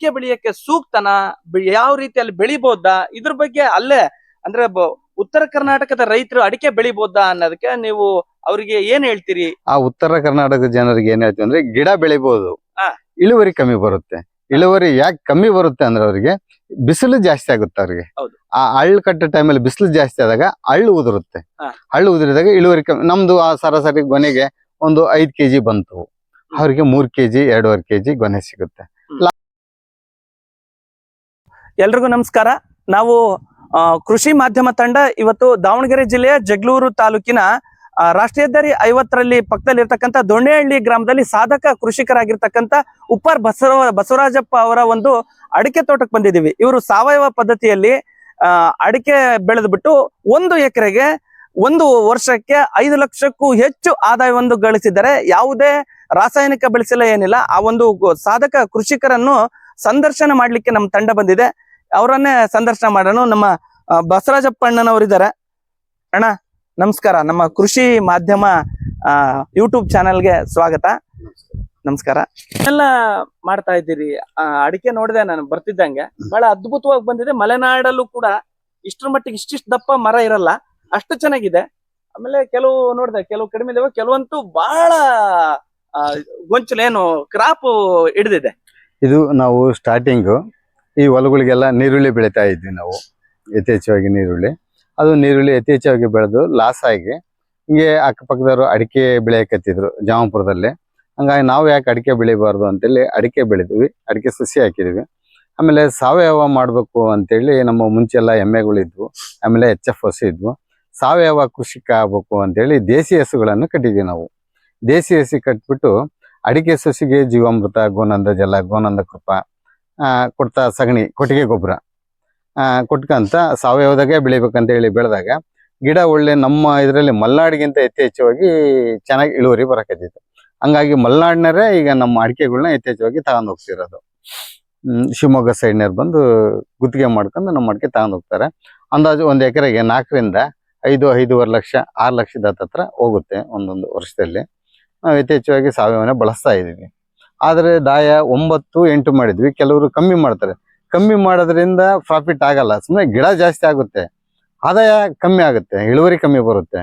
ಅಡಿಕೆ ಬೆಳೆಯಕ್ಕೆ ಸೂಕ್ತನಾ? ಯಾವ ಯಾವ ರೀತಿಯಲ್ಲಿ ಬೆಳಿಬೋದಾ? ಇದ್ರ ಬಗ್ಗೆ ಅಲ್ಲೇ ಅಂದ್ರೆ ಉತ್ತರ ಕರ್ನಾಟಕದ ರೈತರು ಅಡಿಕೆ ಬೆಳಿಬೋದಾ ಅನ್ನೋದಕ್ಕೆ ನೀವು ಅವರಿಗೆ ಏನ್ ಹೇಳ್ತೀರಿ? ಆ ಉತ್ತರ ಕರ್ನಾಟಕದ ಜನರಿಗೆ ಏನ್ ಹೇಳ್ತೀವಿ ಅಂದ್ರೆ ಗಿಡ ಬೆಳಿಬಹುದು ಇಳುವರಿ ಕಮ್ಮಿ ಬರುತ್ತೆ. ಇಳುವರಿ ಯಾಕೆ ಕಮ್ಮಿ ಬರುತ್ತೆ ಅಂದ್ರೆ ಅವರಿಗೆ ಬಿಸಿಲು ಜಾಸ್ತಿ ಆಗುತ್ತೆ ಅವ್ರಿಗೆ. ಆ ಹಳ್ಳು ಕಟ್ಟ ಟೈಮಲ್ಲಿ ಬಿಸಿಲು ಜಾಸ್ತಿ ಆದಾಗ ಹಳ್ಳು ಉದುರುತ್ತೆ. ಹಳ್ಳು ಉದುರಿದಾಗ ಇಳುವರಿ ಕಮ್ಮಿ ನಮ್ದು ಆ ಸರಾಸರಿ ಗೊನೆಗೆ ಒಂದು ಐದ್ ಕೆಜಿ ಬಂತು. ಅವ್ರಿಗೆ ಮೂರ್ ಕೆಜಿ ಎರಡೂವರೆ ಕೆಜಿ ಗೊನೆ ಸಿಗುತ್ತೆ. ಎಲ್ರಿಗೂ ನಮಸ್ಕಾರ. ನಾವು ಕೃಷಿ ಮಾಧ್ಯಮ ತಂಡ ಇವತ್ತು ದಾವಣಗೆರೆ ಜಿಲ್ಲೆಯ ಜಗಳೂರು ತಾಲೂಕಿನ ರಾಷ್ಟ್ರೀಯ ಹೆದ್ದಾರಿ ಐವತ್ತರಲ್ಲಿ ಪಕ್ಕದಲ್ಲಿ ಇರ್ತಕ್ಕಂಥ ದೊಣ್ಣೆಹಳ್ಳಿ ಗ್ರಾಮದಲ್ಲಿ ಸಾಧಕ ಕೃಷಿಕರಾಗಿರ್ತಕ್ಕಂಥ ಉಪ್ಪಾರ್ ಬಸವ, ಬಸವರಾಜಪ್ಪ ಅವರ ಒಂದು ಅಡಿಕೆ ತೋಟಕ್ಕೆ ಬಂದಿದ್ದೀವಿ. ಇವರು ಸಾವಯವ ಪದ್ಧತಿಯಲ್ಲಿ ಅಡಿಕೆ ಬೆಳೆದ್ಬಿಟ್ಟು ಒಂದು ಎಕರೆಗೆ ಒಂದು ವರ್ಷಕ್ಕೆ ಐದು ಲಕ್ಷಕ್ಕೂ ಹೆಚ್ಚು ಆದಾಯವನ್ನು ಗಳಿಸಿದರೆ ಯಾವುದೇ ರಾಸಾಯನಿಕ ಬೆಳೆಸಿಲ್ಲ ಏನಿಲ್ಲ. ಆ ಒಂದು ಸಾಧಕ ಕೃಷಿಕರನ್ನು ಸಂದರ್ಶನ ಮಾಡಲಿಕ್ಕೆ ನಮ್ಮ ತಂಡ ಬಂದಿದೆ. ಅವರನ್ನೇ ಸಂದರ್ಶನ ಮಾಡೋಣ. ನಮ್ಮ ಆ, ಬಸವರಾಜಪ್ಪ ಅಣ್ಣನವರಿದ್ದಾರೆ ಅಣ್ಣ ನಮಸ್ಕಾರ. ನಮ್ಮ ಕೃಷಿ ಮಾಧ್ಯಮ ಯೂಟ್ಯೂಬ್ ಚಾನೆಲ್ಗೆ ಸ್ವಾಗತ. ನಮಸ್ಕಾರ. ಎಲ್ಲ ಮಾಡ್ತಾ ಇದ್ದೀರಿ. ಆ, ಅಡಿಕೆ ನೋಡಿದೆ ನಾನು ಬರ್ತಿದ್ದಂಗೆ. ಬಹಳ ಅದ್ಭುತವಾಗಿ ಬಂದಿದೆ. ಮಲೆನಾಡಲ್ಲೂ ಕೂಡ ಇಷ್ಟರ ಮಟ್ಟಿಗೆ ಇಷ್ಟಿಷ್ಟು ದಪ್ಪ ಮರ ಇರಲ್ಲ. ಅಷ್ಟು ಚೆನ್ನಾಗಿದೆ. ಆಮೇಲೆ ಕೆಲವು ನೋಡಿದೆ ಕೆಲವು ಕಡಿಮೆ ಇದಾವೆ. ಕೆಲವಂತೂ ಬಹಳ ಗೊಂಚಲೇನು ಕ್ರಾಪ್ ಹಿಡಿದಿದೆ. ಇದು ನಾವು ಸ್ಟಾರ್ಟಿಂಗು ಈ ಹೊಲಗಳಿಗೆಲ್ಲ ನೀರುಳ್ಳಿ ಬೆಳಿತಾ ಇದ್ವಿ ನಾವು, ಯಥೇಚ್ಛವಾಗಿ ನೀರುಳ್ಳಿ. ಅದು ನೀರುಳ್ಳಿ ಯಥೇಚ್ಛವಾಗಿ ಬೆಳೆದು ಲಾಸ್ ಆಗಿ ಹಿಂಗೆ ಅಕ್ಕಪಕ್ಕದವರು ಅಡಿಕೆ ಬೆಳೆಯಕತ್ತಿದ್ರು ಜಾಮಪುರದಲ್ಲಿ. ಹಂಗಾಗಿ ನಾವು ಯಾಕೆ ಅಡಿಕೆ ಬೆಳಿಬಾರ್ದು ಅಂತೇಳಿ ಅಡಿಕೆ ಬೆಳೆದ್ವಿ, ಅಡಿಕೆ ಸಸಿ ಹಾಕಿದ್ವಿ. ಆಮೇಲೆ ಸಾವಯವ ಮಾಡಬೇಕು ಅಂತೇಳಿ ನಮ್ಮ ಮುಂಚೆಲ್ಲ ಎಮ್ಮೆಗಳಿದ್ವು ಆಮೇಲೆ ಎಚ್ ಎಫ್ ಹಸು ಇದ್ವು. ಸಾವಯವ ಕೃಷಿಕ ಆಗ್ಬೇಕು ಅಂತೇಳಿ ದೇಸಿ ಹಸುಗಳನ್ನು ಕಟ್ಟಿದ್ವಿ ನಾವು. ದೇಸಿ ಹಸಿ ಕಟ್ಬಿಟ್ಟು ಅಡಿಕೆ ಸಸಿಗೆ ಜೀವಾಮೃತ, ಗೋನಂದ ಜಲ, ಗೋನಂದ ಕೃಪ ಕೊಡ್ತಾ ಸಗಣಿ, ಕೊಟ್ಟಿಗೆ ಗೊಬ್ಬರ. ಕೊಟ್ಕಂತ ಸಾವಯವದಾಗೆ ಬೆಳಿಬೇಕಂತ ಹೇಳಿ ಬೆಳೆದಾಗ ಗಿಡ ಒಳ್ಳೆ ನಮ್ಮ ಇದರಲ್ಲಿ ಮಲ್ನಾಡಿಗಿಂತ ಯಥೇಚ್ಛವಾಗಿ ಚೆನ್ನಾಗಿ ಇಳುವರಿ ಬರಕತ್ತಿತ್ತು. ಹಂಗಾಗಿ ಮಲ್ನಾಡಿನರೇ ಈಗ ನಮ್ಮ ಅಡಿಕೆಗಳನ್ನ ಯಥೇಚ್ಛವಾಗಿ ತಗೊಂಡು ಹೋಗ್ತಿರೋದು. ಶಿವಮೊಗ್ಗ ಸೈಡ್ನವ್ರು ಬಂದು ಗುತ್ತಿಗೆ ಮಾಡ್ಕೊಂಡು ನಮ್ಮ ಅಡಿಕೆ ತಗೊಂಡು ಹೋಗ್ತಾರೆ. ಅಂದಾಜು ಒಂದು ಎಕರೆಗೆ ನಾಲ್ಕರಿಂದ ಐದು, ಐದೂವರೆ ಲಕ್ಷ, ಆರು ಲಕ್ಷದ ಹತ್ತತ್ರ ಹೋಗುತ್ತೆ ಒಂದೊಂದು ವರ್ಷದಲ್ಲಿ. ನಾವು ಯಥೇಚ್ಛವಾಗಿ ಸಾವಯವನ್ನ ಬಳಸ್ತಾ ಇದ್ದೀವಿ ಆದರೆ ದಾಯ ಒಂಬತ್ತು ಎಂಟು ಮಾಡಿದ್ವಿ. ಕೆಲವರು ಕಮ್ಮಿ ಮಾಡ್ತಾರೆ. ಕಮ್ಮಿ ಮಾಡೋದ್ರಿಂದ ಪ್ರಾಫಿಟ್ ಆಗಲ್ಲ. ಸುಮ್ಮನೆ ಗಿಡ ಜಾಸ್ತಿ ಆಗುತ್ತೆ. ಆದಾಯ ಕಮ್ಮಿ ಆಗುತ್ತೆ. ಇಳುವರಿ ಕಮ್ಮಿ ಬರುತ್ತೆ.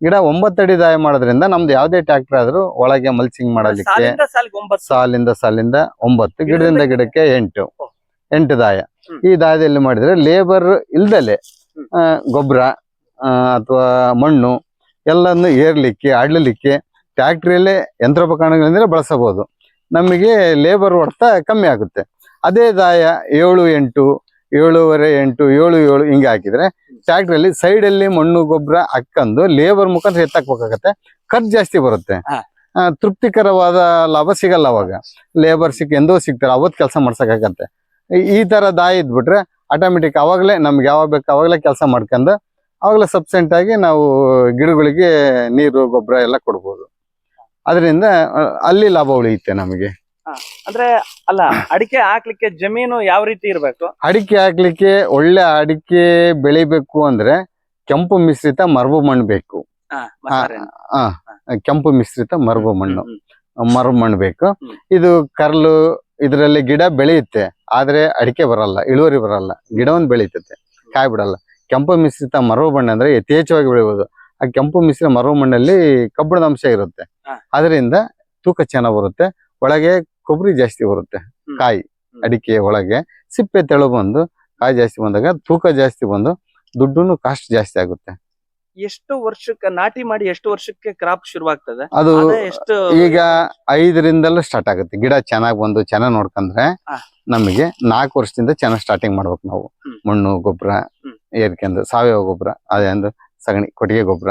ಗಿಡ ಒಂಬತ್ತಡಿ ದಾಯ ಮಾಡೋದ್ರಿಂದ ನಮ್ದು ಯಾವುದೇ ಟ್ರ್ಯಾಕ್ಟರ್ ಆದ್ರೂ ಒಳಗೆ ಮಲ್ಚಿಂಗ್ ಮಾಡಲಿಕ್ಕೆ ಸಾಲಿಂದ ಸಾಲಿಂದ ಸಾಲಿಂದ ಒಂಬತ್ತು ಗಿಡದಿಂದ ಗಿಡಕ್ಕೆ ಎಂಟು. ಎಂಟು ದಾಯ. ಈ ದಾಯದಲ್ಲಿ ಮಾಡಿದ್ರೆ ಲೇಬರ್ ಇಲ್ದಲೆ. ಗೊಬ್ಬರ ಅಥವಾ ಮಣ್ಣು ಎಲ್ಲನ್ನು ಏರ್ಲಿಕ್ಕೆ ಆಡ್ಲಿಕ್ಕೆ ಟ್ಯಾಕ್ಟ್ರಿಯಲ್ಲೇ ಯಂತ್ರೋಪಕರಣಗಳಿಂದ ಬಳಸಬಹುದು. ನಮಗೆ ಲೇಬರ್ ಹೊಡೆತ ಕಮ್ಮಿ ಆಗುತ್ತೆ. ಅದೇ ದಾಯ ಏಳು ಎಂಟು ಏಳುವರೆ ಎಂಟು ಏಳು ಏಳು ಹಿಂಗೆ ಹಾಕಿದ್ರೆ ಟ್ಯಾಕ್ಟ್ರಿಯಲ್ಲಿ ಸೈಡಲ್ಲಿ ಮಣ್ಣು ಗೊಬ್ಬರ ಹಾಕೊಂಡು ಲೇಬರ್ ಮುಖಾಂತರ ಎತ್ತಾಕ್ಬೇಕಾಗತ್ತೆ. ಖರ್ಚು ಜಾಸ್ತಿ ಬರುತ್ತೆ. ತೃಪ್ತಿಕರವಾದ ಲಾಭ ಸಿಗಲ್ಲ ಅವಾಗ. ಲೇಬರ್ ಸಿಕ್ ಎಂದೋ ಸಿಗ್ತಾರೆ ಅವತ್ತು ಕೆಲಸ ಮಾಡ್ಸೋಕ್ಕಾಗತ್ತೆ. ಈ- ಥರ ತರ ದಾಯ ಇದ್ಬಿಟ್ರೆ ಆಟೋಮೆಟಿಕ್ ಅವಾಗಲೇ ನಮ್ಗೆ ಯಾವಾಗ ಬೇಕು ಅವಾಗಲೇ ಕೆಲಸ ಮಾಡ್ಕೊಂಡು ಅವಾಗಲೇ ಸಬ್ಸೆಂಟ್ ಆಗಿ ನಾವು ಗಿಡಗಳಿಗೆ ನೀರು ಗೊಬ್ಬರ ಎಲ್ಲ ಕೊಡ್ಬೋದು. ಅದರಿಂದ ಅಲ್ಲಿ ಲಾಭ ಉಳಿಯುತ್ತೆ ನಮಗೆ. ಅಂದ್ರೆ ಅಲ್ಲ ಅಡಿಕೆ ಹಾಕ್ಲಿಕ್ಕೆ ಜಮೀನು ಯಾವ ರೀತಿ ಇರಬೇಕು? ಅಡಿಕೆ ಹಾಕ್ಲಿಕ್ಕೆ ಒಳ್ಳೆ ಅಡಿಕೆ ಬೆಳಿಬೇಕು ಅಂದ್ರೆ ಕೆಂಪು ಮಿಶ್ರಿತ ಮರಬು ಮಣ್ಣು ಬೇಕು. ಹಾ, ಕೆಂಪು ಮಿಶ್ರಿತ ಮರಬು ಮಣ್ಣು. ಮರಬು ಮಣ್ಣು ಬೇಕು. ಇದು ಕರ್ಲು ಇದರಲ್ಲಿ ಗಿಡ ಬೆಳೆಯುತ್ತೆ ಆದ್ರೆ ಅಡಿಕೆ ಬರಲ್ಲ ಇಳುವರಿ ಬರಲ್ಲ ಗಿಡವನ್ನು ಬೆಳೀತತೆ ಕಾಯಿ ಬಿಡಲ್ಲ. ಕೆಂಪು ಮಿಶ್ರಿತ ಮರಬು ಮಣ್ಣು ಅಂದ್ರೆ ಯಥೇಚ್ಛವಾಗಿ ಬೆಳಿಬಹುದು ಆ ಕೆಂಪು ಮಿಶ್ರಿತ ಮರವು ಮಣ್ಣಲ್ಲಿ ಕಬ್ಬಿಣದ ಅಂಶ ಇರುತ್ತೆ. ಅದರಿಂದ ತೂಕ ಚೆನ್ನಾಗಿ ಬರುತ್ತೆ ಒಳಗೆ ಕೊಬ್ಬರಿ ಜಾಸ್ತಿ ಬರುತ್ತೆ ಕಾಯಿ ಅಡಿಕೆ ಒಳಗೆ ಸಿಪ್ಪೆ ತೆಳು ಬಂದು ಕಾಯಿ ಜಾಸ್ತಿ ಬಂದಾಗ ತೂಕ ಜಾಸ್ತಿ ಬಂದು ದುಡ್ಡು ಕಾಸ್ಟ್ ಜಾಸ್ತಿ ಆಗುತ್ತೆ. ಎಷ್ಟು ವರ್ಷಕ್ಕೆ ನಾಟಿ ಮಾಡಿ ಎಷ್ಟು ವರ್ಷಕ್ಕೆ ಕ್ರಾಪ್ ಶುರುವಾಗ್ತದೆ? ಅದು ಅದೇ ಎಷ್ಟು ಈಗ ಐದರಿಂದಲೂ ಸ್ಟಾರ್ಟ್ ಆಗುತ್ತೆ. ಗಿಡ ಚೆನ್ನಾಗಿ ಬಂದು ಚೆನ್ನಾಗಿ ನೋಡ್ಕಂದ್ರೆ ನಮಗೆ ನಾಲ್ಕು ವರ್ಷದಿಂದ ಚೆನ್ನಾಗಿ ಸ್ಟಾರ್ಟಿಂಗ್ ಮಾಡ್ಬೇಕು ನಾವು. ಮಣ್ಣು ಗೊಬ್ಬರ. ಏರ್ಕೆಂದು ಸಾವಯವ ಗೊಬ್ಬರ ಅದೇ ಒಂದು ಸಗಣಿ ಕೊಟ್ಟಿಗೆ ಗೊಬ್ಬರ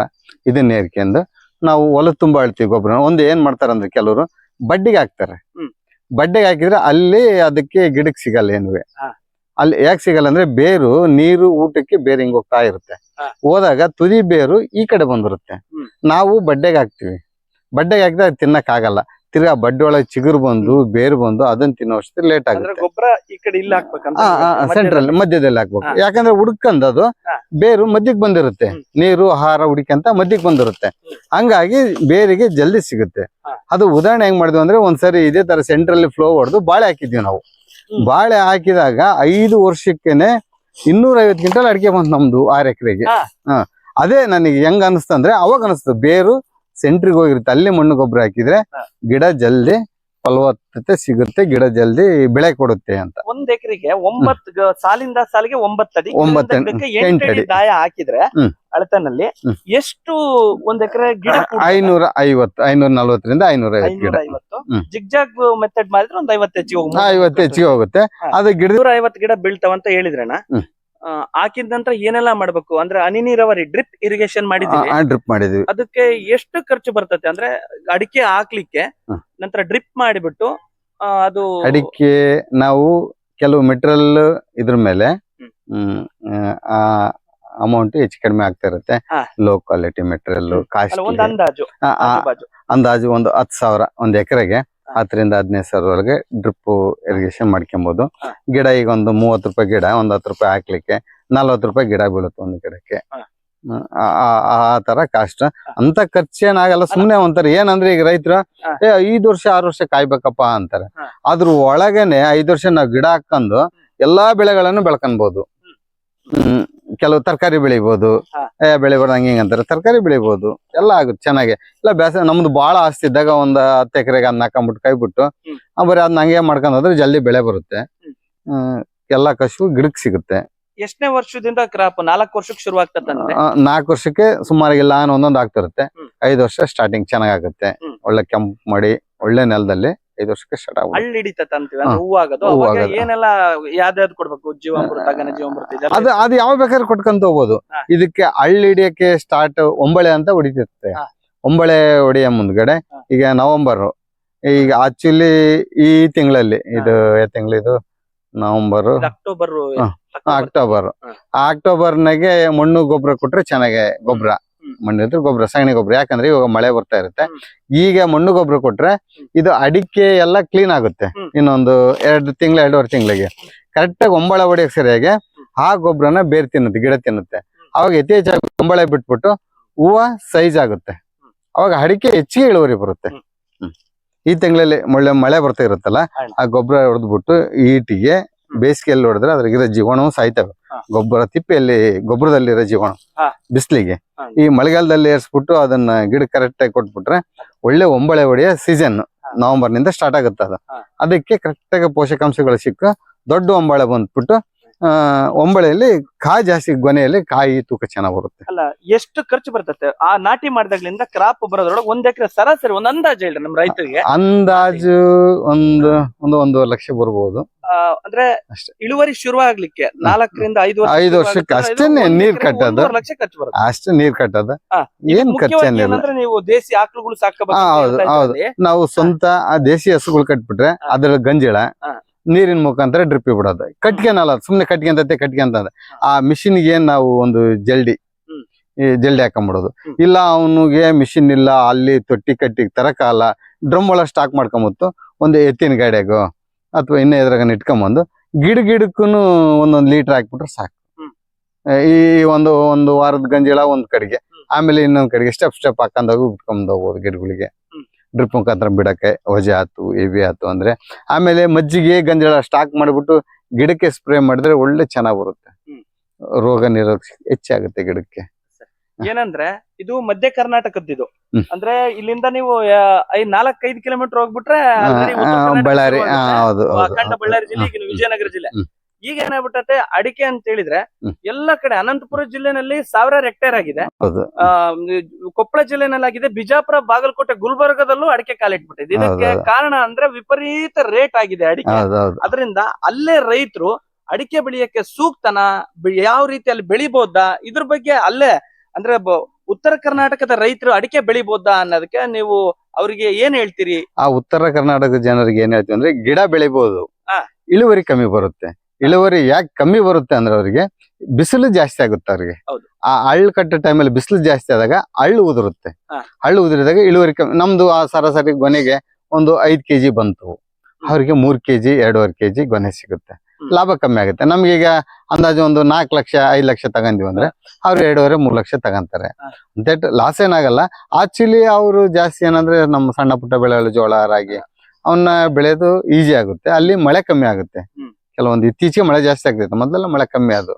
ಇದನ್ನ ಏರ್ಕೆಂದು ನಾವು ಹೊಲ ತುಂಬಾ ಅಳ್ತೀವಿ ಗೊಬ್ಬರ ಒಂದು ಏನ್ ಮಾಡ್ತಾರೆ ಅಂದ್ರೆ ಕೆಲವರು ಬಡ್ಡಿಗೆ ಹಾಕ್ತಾರೆ. ಬಡ್ಡೆಗೆ ಹಾಕಿದ್ರೆ ಅಲ್ಲಿ ಅದಕ್ಕೆ ಗಿಡಕ್ಕೆ ಸಿಗಲ್ಲ ಏನುವೆ. ಅಲ್ಲಿ ಯಾಕೆ ಸಿಗಲ್ಲ ಅಂದ್ರೆ ಬೇರು ನೀರು ಊಟಕ್ಕೆ ಬೇರೆ ಹಿಂಗ್ ಹೋಗ್ತಾ ಇರುತ್ತೆ. ಹೋದಾಗ ತುದಿ ಬೇರು ಈ ಕಡೆ ಬಂದಿರುತ್ತೆ ನಾವು ಬಡ್ಡೆಗೆ ಹಾಕ್ತಿವಿ. ಬಡ್ಡೆಗೆ ಹಾಕಿದ್ರೆ ಅದು ತಿನ್ನಕ್ ಆಗಲ್ಲ ತಿರ್ಗಾ ಬಡ್ಡಿ ಒಳಗೆ ಚಿಗುರು ಬಂದು ಬೇರು ಬಂದು ಅದನ್ನ ತಿನ್ನೋ ಅಷ್ಟೇ ಲೇಟ್ ಅಂದ್ರೆ ಆಗುತ್ತೆ. ಗೊಬ್ಬರ ಈ ಕಡೆ ಇಲ್ಲ ಹಾಕ್ಬೇಕು ಸೆಂಟ್ರಲ್ ಮಧ್ಯದಲ್ಲಿ? ಹಾಕ್ಬೇಕು. ಯಾಕಂದ್ರೆ ಹುಡ್ಕೊಂಡು ಅದು ಬೇರು ಮಧ್ಯಕ್ಕೆ ಬಂದಿರುತ್ತೆ. ನೀರು ಆಹಾರ ಹುಡುಕಂತ ಮಧ್ಯಕ್ಕೆ ಬಂದಿರುತ್ತೆ. ಹಂಗಾಗಿ ಬೇರಿಗೆ ಜಲ್ದಿ ಸಿಗುತ್ತೆ. ಅದು ಉದಾಹರಣೆ ಹೆಂಗ್ ಮಾಡಿದ್ವಿ ಅಂದ್ರೆ ಒಂದ್ಸರಿ ಇದೇ ತರ ಸೆಂಟ್ರಲ್ಲಿ ಫ್ಲೋ ಹೊಡೆದು ಬಾಳೆ ಹಾಕಿದ್ವಿ ನಾವು. ಬಾಳೆ ಹಾಕಿದಾಗ ಐದು ವರ್ಷಕ್ಕೆನೆ ಇನ್ನೂರ ಐವತ್ತು ಕ್ವಿಂಟಲ್ ಅಡಿಕೆ ಬಂತು ನಮ್ದು ಆರ್ ಎಕರೆಗೆ. ಅದೇ ನನಗೆ ಹೆಂಗ್ ಅನಿಸ್ತಂದ್ರೆ ಅವಾಗ ಅನಿಸ್ತು ಬೇರು ಸೆಂಟ್ರಿಗೆ ಹೋಗಿರುತ್ತೆ. ಅಲ್ಲಿ ಮಣ್ಣು ಗೊಬ್ಬರ ಹಾಕಿದ್ರೆ ಗಿಡ ಜಲ್ದಿ ಫಲವತ್ತತೆ ಸಿಗುತ್ತೆ ಗಿಡ ಜಲ್ದಿ ಬೆಳೆ ಕೊಡುತ್ತೆ ಅಂತ. ಒಂದ್ ಎಕರೆಗೆ ಒಂಬತ್ತು ಸಾಲಿಂದ ಸಾಲಿಗೆ ಒಂಬತ್ತಡಿ ಅಡಿ. ಒಂಬತ್ತು ಗಿಡದಿಂದ ಅಡಿ, ಎಂಟು ಎಂಟು ಅಡಿ ಅಡಿ. ದಾಯ ಹಾಕಿದ್ರೆ ಅಳತನಲ್ಲಿ ಎಷ್ಟು ಒಂದ್ ಎಕರೆ ಗಿಡ ಐನೂರ ಐವತ್ತು ಐನೂರ ನಲ್ವತ್ತರಿಂದ ಐನೂರ ಐವತ್ತು ಗಿಡ. ಜಿಗ್ಜಾಗ್ ಮೆಥಡ್ ಮಾಡಿದ್ರೆ ಒಂದ್ ಐವತ್ತು ಹೆಚ್ಚಿಗೆ ಹೋಗುತ್ತೆ ಐವತ್ತು ಹೆಚ್ಚಿಗೆ ಹೋಗುತ್ತೆ. ಅದು ಗಿಡ ಐವತ್ತು ಗಿಡ ಬೀಳ್ತಾವಂತ ಹೇಳಿದ್ರಣ್ಣ. ಹಾಕಿದ ನಂತರ ಏನೆಲ್ಲ ಮಾಡ್ಬೇಕು? ಅಂದ್ರೆ ಹನಿ ನೀರಾವರಿ ಡ್ರಿಪ್ ಇರಿಗೇಷನ್ ಆ ಡ್ರಿಪ್ ಮಾಡಿದ್ವಿ ಅದಕ್ಕೆ ಎಷ್ಟು ಖರ್ಚು ಬರ್ತತೆ? ಅಂದ್ರೆ ಅಡಿಕೆ ಹಾಕ್ಲಿಕ್ಕೆ ನಂತರ ಡ್ರಿಪ್ ಮಾಡಿಬಿಟ್ಟು ಅದು ಅಡಿಕೆ ನಾವು ಕೆಲವು ಮೆಟೀರಿಯಲ್ ಇದ್ರ ಮೇಲೆ ಆ ಅಮೌಂಟ್ ಹೆಚ್ಚು ಕಡಿಮೆ ಆಗ್ತಾ ಇರುತ್ತೆ. ಲೋ ಕ್ವಾಲಿಟಿ ಮೆಟೀರಿಯಲ್ ಕಾಸ್ಟ್ ಅಂದಾಜು. ಅಂದಾಜು ಒಂದು ಹತ್ತು ಸಾವಿರ ಒಂದ್ ಎಕರೆಗೆ. ಹತ್ತರಿಂದ ಹದಿನೈದು ಸಾವಿರವರೆಗೆ ಡ್ರಿಪ್ ಇರಿಗೇಷನ್ ಮಾಡ್ಕೊಬಹುದು ಗಿಡ ಈಗ ಒಂದು ಮೂವತ್ತು ರೂಪಾಯಿ ಗಿಡ ಒಂದ್ ಹತ್ತು ರೂಪಾಯಿ ಹಾಕ್ಲಿಕ್ಕೆ ನಲ್ವತ್ತು ರೂಪಾಯಿ ಗಿಡ ಬೀಳುತ್ತೆ ಒಂದು ಗಿಡಕ್ಕೆ. ಆ- ತರ ಕಾಸ್ಟ್ ಅಂತ ಖರ್ಚೇನಾಗಲ್ಲ ಸುಮ್ನೆ ಒಂಥರ ಏನಂದ್ರೆ ಈಗ ರೈತರು. ಏ ಐದು ವರ್ಷ ಆರು ವರ್ಷ ಕಾಯ್ಬೇಕಪ್ಪ ಅಂತಾರೆ. ಅದ್ರ ಒಳಗೇನೆ ಐದ್ ವರ್ಷ ನಾವು ಗಿಡ ಹಾಕೊಂಡು ಎಲ್ಲಾ ಬೆಳೆಗಳನ್ನು ಬೆಳ್ಕೊಬಹುದು ಹ್ಮ್. ಕೆಲವು ತರಕಾರಿ ಬೆಳಿಬಹುದು ಬೆಳೆ ಏ ಹಿಂಗ ಅಂತಾರೆ. ತರಕಾರಿ ಬೆಳಿಬಹುದು ಎಲ್ಲ ಆಗುತ್ತೆ ಚೆನ್ನಾಗಿ. ಇಲ್ಲ ಬೇಸ ನಮ್ದು ಬಹಳ ಆಸ್ತಿ ಇದ್ದಾಗ ಒಂದ್ ಹತ್ತು ಎಕರೆಗೆ ಅದ್ನ ಹಾಕೊಂಡ್ಬಿಟ್ಟು ಕೈ ಬಿಟ್ಟು ಬರೀ ಅದನ್ನ ಹಂಗೆ ಮಾಡ್ಕೊಂಡ್ ಹೋದ್ರೆ ಜಲ್ದಿ ಬೆಳೆ ಬರುತ್ತೆ. ಎಲ್ಲಾ ಕಸು ಗಿಡಕ್ ಸಿಗುತ್ತೆ. ಎಷ್ಟನೇ ವರ್ಷದಿಂದ ಕ್ರಾಪ್ ನಾಲ್ಕು ವರ್ಷಕ್ಕೆ ಶುರು ಆಗ್ತದೆ ನಾಲ್ಕು ವರ್ಷಕ್ಕೆ ಸುಮಾರಿಗೆಲ್ಲ ಒಂದೊಂದು ಆಗ್ತಿರುತ್ತೆ. ಐದು ವರ್ಷ ಸ್ಟಾರ್ಟಿಂಗ್ ಚೆನ್ನಾಗಾಗುತ್ತೆ. ಆಗುತ್ತೆ ಒಳ್ಳೆ ಕೆಂಪು ಮಾಡಿ ಒಳ್ಳೆ ನೆಲದಲ್ಲಿ. ಐದು ವರ್ಷಕ್ಕೆ ಸ್ಟಾರ್ಟ್ ಆಗುತ್ತೆ ಹಳ್ಳಿ ಹಿಡಿತತ್ ಅಂತೀವಿ ಅಂದ್ರೆ ಹೂ ಹೂವಾಗೋದು ಹೂವು ಅವಾಗ ಏನೆಲ್ಲ ಏನೆಲ್ಲ ಯಾದ ಕೊಡ್ಬೇಕು? ಜೀವಾಮೃತ ಘನ ಜೀವಾಮೃತ ಇದೆಲ್ಲ ಅದು ಅದು ಯಾವ ಬೇಕಾದ್ರೆ ಕೊಟ್ಕೊಂತ ಹೋಗ್ಬೋದು ಹಾ. ಇದಕ್ಕೆ ಹಳ್ಳಿ ಹಿಡಿಯಕ್ಕೆ ಸ್ಟಾರ್ಟ್ ಒಂಬಳೆ ಅಂತ ಹೊಡಿತಿರುತ್ತೆ. ಹಾ. ಒಂಬಳೆ ಹೊಡಿಯ ಮುಂದ್ಗಡೆ ಹಾ. ಈಗ ನವೆಂಬರ್. ಈಗ ಆಕ್ಚುಲಿ ಈ ತಿಂಗಳಲ್ಲಿ ಇದು ಯಾವ ತಿಂಗಳು ಇದು? ನವೆಂಬರ್. ಅಕ್ಟೋಬರ್. ಹಾ. ಅಕ್ಟೋಬರ್. ಹಾ. ಆ ಅಕ್ಟೋಬರ್ನಾಗೆ ಮಣ್ಣು ಗೊಬ್ಬರ ಕೊಟ್ರೆ ಚೆನ್ನಾಗೆ ಗೊಬ್ಬರ. ಮಣ್ಣಿದ್ರೆ ಗೊಬ್ಬರ ಸಗಣಿ ಗೊಬ್ಬರ. ಯಾಕಂದ್ರೆ ಇವಾಗ ಮಳೆ ಬರ್ತಾ ಇರುತ್ತೆ. ಈಗ ಮಣ್ಣು ಗೊಬ್ಬರ ಕೊಟ್ರೆ ಇದು ಅಡಿಕೆ ಎಲ್ಲ ಕ್ಲೀನ್ ಆಗುತ್ತೆ. ಇನ್ನೊಂದು ಎರಡು ತಿಂಗಳ ಎರಡೂವರೆ ತಿಂಗಳಿಗೆ. ಕರೆಕ್ಟ್ ಆಗಿ ಒಂಬಳ ಹೊಡಿಯಕ್ ಸರಿಯಾಗಿ ಆ ಗೊಬ್ಬರನ ಬೇರ್ ತಿನ್ನುತ್ತೆ ಗಿಡ ತಿನ್ನುತ್ತೆ. ಅವಾಗ ಯಥೇಚ್ಛಾಗಿ ಒಂಬಳೆ ಬಿಟ್ಬಿಟ್ಟು ಹೂವು ಸೈಜ್ ಆಗುತ್ತೆ. ಅವಾಗ ಅಡಿಕೆ ಹೆಚ್ಚಿಗೆ ಇಳುವರಿ ಬರುತ್ತೆ. ಈ ತಿಂಗಳಲ್ಲಿ ಮಳೆ ಮಳೆ ಬರ್ತಾ ಇರುತ್ತಲ್ಲ ಆ ಗೊಬ್ಬರ ಹೊಡೆದ್ಬಿಟ್ಟು ಈಟಿಗೆ ಬೇಸಿಗೆಯಲ್ಲಿ ಹೊಡೆದ್ರೆ ಅದ್ರಾಗಿರೋ ಜೀವನವೂ ಸಾಯ್ತವೆ. ಗೊಬ್ಬರ ತಿಪ್ಪೆಯಲ್ಲಿ ಗೊಬ್ಬರದಲ್ಲಿರೋ ಜೀವಾಣು. ಬಿಸಿಲಿಗೆ. ಈ ಮಳೆಗಾಲದಲ್ಲಿ ಏರ್ಸ್ಬಿಟ್ಟು ಅದನ್ನ ಗಿಡ ಕರೆಕ್ಟ್ ಆಗಿ ಕೊಟ್ಬಿಟ್ರೆ ಒಳ್ಳೆ ಒಂಬಳೆ ಹೊಡೆಯ ಸೀಸನ್ ನವೆಂಬರ್ನಿಂದ ಸ್ಟಾರ್ಟ್ ಆಗುತ್ತೆ ಅದು. ಅದಕ್ಕೆ ಕರೆಕ್ಟ್ ಆಗಿ ಪೋಷಕಾಂಶಗಳು ಸಿಕ್ಕ ದೊಡ್ಡ ಒಂಬಳೆ ಬಂದ್ಬಿಟ್ಟು ಒಂಬಳೆಯಲ್ಲಿ ಕಾಯಿ ಜಾಸ್ತಿ ಗೊನೆಯಲ್ಲಿ ಕಾಯಿ ತೂಕ ಚೆನ್ನಾಗಿ ಬರುತ್ತೆ. ಅಲ್ಲ ಎಷ್ಟು ಖರ್ಚು ಬರ್ತತೆ? ಆ ನಾಟಿ ಮಾಡಿದಾಗ್ಲಿಂದ ಕ್ರಾಪ್ ಬರೋದ್ರೊಳಗೆ ಒಂದ್ ಎಕರೆ ಸರಾಸರಿ ಒಂದ್ ಅಂದಾಜು ಹೇಳ್ರಿ ನಮ್ ರೈತರಿಗೆ. ಅಂದಾಜು ಒಂದು ಒಂದು ಒಂದೂವರೆ ಲಕ್ಷ ಬರ್ಬೋದು. ಅಂದ್ರೆ. ಇಳುವರಿ ಶುರು ಆಗ್ಲಿಕ್ಕೆ ನಾಲ್ಕರಿಂದ ಐದು ವರ್ಷ ಐದು ವರ್ಷಕ್ಕೆ ಅಷ್ಟೇ ನೀರ್ ಕಟ್ಟದ. ಲಕ್ಷ ಖರ್ಚು ಬರುತ್ತೆ. ಅಷ್ಟೇ ನೀರ್ ಕಟ್ಟದ. ಏನ್ ಖರ್ಚು ಖರ್ಚೇನಿಲ್ಲ ನೀವು ದೇಸಿ ಆಕಳುಗಳು ಸಾಕಬಹುದು ಹೌದು, ಹೌದು. ನಾವು ಸ್ವಂತ ಆ ದೇಸಿ ಹಸುಗಳು ಕಟ್ಬಿಟ್ರೆ. ಅದ್ರ ಗಂಜಿಳ. ನೀರಿನ ಮುಖಾಂತರ ಡ್ರಿಪ್ ಬಿಡೋದು. ಕಟ್ಗೆನಲ್ಲ ಸುಮ್ನೆ ಕಟ್ಗೆ ಅಂತ ಆ ಮಿಷಿನ್ಗೆ ನಾವು ಒಂದು ಜಲ್ಡಿ ಈ ಜಲ್ಡಿ ಹಾಕೊಂಡ್ಬಿಡೋದು. ಇಲ್ಲ ಅವನಿಗೆ ಮಿಷಿನ್ ಇಲ್ಲ ಅಲ್ಲಿ ತೊಟ್ಟಿ ಕಟ್ಟಿ ತರಕಾಲ ಡ್ರಮ್ ಒಳಗೆ ಸ್ಟಾಕ್ ಮಾಡ್ಕೊಂಬತ್ತು ಒಂದು ಎತ್ತಿನ ಗಾಡಿಯಾಗೋ ಅಥವಾ ಇನ್ನೇ ಎದ್ರಾಗ ಇಟ್ಕೊಂಬಂದು ಗಿಡ ಗಿಡಕ್ಕೂ ಒಂದೊಂದು ಲೀಟರ್ ಹಾಕ್ಬಿಟ್ರೆ ಸಾಕು. ಈ ಒಂದು ಒಂದು ವಾರದ ಗಂಜಿಳ ಒಂದ್ ಕಡೆಗೆ ಆಮೇಲೆ ಇನ್ನೊಂದ್ ಕಡೆಗೆ ಸ್ಟೆಪ್ ಸ್ಟೆಪ್ ಹಾಕೊಂಡೋಗಿ ಬಿಟ್ಕೊಂಡ್ ಹೋಗ್ಬೋದು ಗಿಡಗಳಿಗೆ. ಡ್ರಿಪ್ ಮುಖಾಂತರ ಬಿಡಕ್ಕೆ ವಜೆ ಆತು ಎವಿ ಆತು ಅಂದ್ರೆ ಆಮೇಲೆ ಮಜ್ಜಿಗೆ ಗಂಜಳ ಸ್ಟಾಕ್ ಮಾಡ್ಬಿಟ್ಟು ಗಿಡಕ್ಕೆ ಸ್ಪ್ರೇ ಮಾಡಿದ್ರೆ ಒಳ್ಳೆ ಚೆನ್ನಾಗ್ ಬರುತ್ತೆ. ರೋಗ ನಿರೋಧಕ ಹೆಚ್ಚಾಗುತ್ತೆ ಗಿಡಕ್ಕೆ. ಏನಂದ್ರೆ ಇದು ಮಧ್ಯ ಕರ್ನಾಟಕದ್ದು ಇದು. ಅಂದ್ರೆ ಇಲ್ಲಿಂದ ನೀವು ನಾಲ್ಕೈದು ಕಿಲೋಮೀಟರ್ ಹೋಗ್ಬಿಟ್ರೆ ಬಳ್ಳಾರಿ ಬಳ್ಳಾರಿ ಜಿಲ್ಲೆ ವಿಜಯನಗರ ಜಿಲ್ಲೆ. ಈಗ ಏನಾಗ್ಬಿಟ್ಟತೆ? ಅಡಿಕೆ ಅಂತ ಹೇಳಿದ್ರೆ. ಎಲ್ಲ ಕಡೆ ಅನಂತಪುರ ಜಿಲ್ಲೆನಲ್ಲಿ ಸಾವಿರಾರು ಹೆಕ್ಟೇರ್ ಆಗಿದೆ. ಕೊಪ್ಪಳ ಜಿಲ್ಲೆನಲ್ಲಿ ಆಗಿದೆ ಬಿಜಾಪುರ ಬಾಗಲಕೋಟೆ ಗುಲ್ಬರ್ಗದಲ್ಲೂ ಅಡಿಕೆ ಕಾಲಿಟ್ಬಿಟ್ಟಿದೆ. ಇದಕ್ಕೆ ಕಾರಣ ಅಂದ್ರೆ ವಿಪರೀತ ರೇಟ್ ಆಗಿದೆ ಅಡಿಕೆ. ಅದರಿಂದ ಅಲ್ಲೇ ರೈತರು ಅಡಿಕೆ ಬೆಳೆಯಕ್ಕೆ ಸೂಕ್ತನ ಯಾವ ಯಾವ ರೀತಿಯಲ್ಲಿ ಬೆಳಿಬೋದಾ? ಇದ್ರ ಬಗ್ಗೆ ಅಲ್ಲೇ ಅಂದ್ರೆ ಉತ್ತರ ಕರ್ನಾಟಕದ ರೈತರು ಅಡಿಕೆ ಬೆಳಿಬಹುದಾ ಅನ್ನೋದಕ್ಕೆ ನೀವು ಅವರಿಗೆ ಏನ್ ಹೇಳ್ತೀರಿ? ಆ ಉತ್ತರ ಕರ್ನಾಟಕದ ಜನರಿಗೆ ಏನ್ ಹೇಳ್ತೀವಿ ಅಂದ್ರೆ ಗಿಡ ಬೆಳಿಬಹುದು. ಇಳುವರಿ ಕಮ್ಮಿ ಬರುತ್ತೆ. ಇಳುವರಿ ಯಾಕೆ ಕಮ್ಮಿ ಬರುತ್ತೆ ಅಂದ್ರೆ ಅವರಿಗೆ ಬಿಸಿಲು ಜಾಸ್ತಿ ಆಗುತ್ತೆ ಅವ್ರಿಗೆ. ಆ ಹಳ್ಳು ಕಟ್ಟ ಟೈಮಲ್ಲಿ ಬಿಸಿಲು ಜಾಸ್ತಿ ಆದಾಗ ಹಳ್ಳು ಉದುರುತ್ತೆ. ಹಳ್ಳು ಉದುರಿದಾಗ ಇಳುವರಿ ಕಮ್ಮಿ ನಮ್ದು ಆ ಸರಾಸರಿ ಗೊನೆಗೆ ಒಂದು ಐದ್ ಕೆಜಿ ಬಂತು. ಅವ್ರಿಗೆ ಮೂರ್ ಕೆಜಿ ಎರಡೂವರೆ ಕೆಜಿ ಗೊನೆ ಸಿಗುತ್ತೆ. ಲಾಭ ಕಮ್ಮಿ ಆಗುತ್ತೆ. ನಮ್ಗೀಗ ಅಂದಾಜು ಒಂದು ನಾಲ್ಕು ಲಕ್ಷ ಐದು ಲಕ್ಷ ತಗೊಂಡಿವಿ ಅಂದ್ರೆ ಅವ್ರು ಎರಡೂವರೆ ಮೂರ್ ಲಕ್ಷ ತಗೊಂತಾರೆ. ದಟ್ ಲಾಸ್ ಏನಾಗಲ್ಲ. ಆಕ್ಚುಲಿ ಅವರು ಜಾಸ್ತಿ ಏನಂದ್ರೆ ನಮ್ಮ ಸಣ್ಣ ಪುಟ್ಟ ಬೆಳೆಗಳು ಜೋಳ ರಾಗಿ ಅವನ್ನ ಬೆಳೆಯೋದು ಈಸಿ ಆಗುತ್ತೆ. ಅಲ್ಲಿ ಮಳೆ ಕಮ್ಮಿ ಆಗುತ್ತೆ. ಕೆಲವೊಂದು ಇತ್ತೀಚೆಗೆ ಮಳೆ ಜಾಸ್ತಿ ಆಗ್ತೈತೆ ಮೊದಲೆಲ್ಲ ಮಳೆ ಕಮ್ಮಿ ಅದು.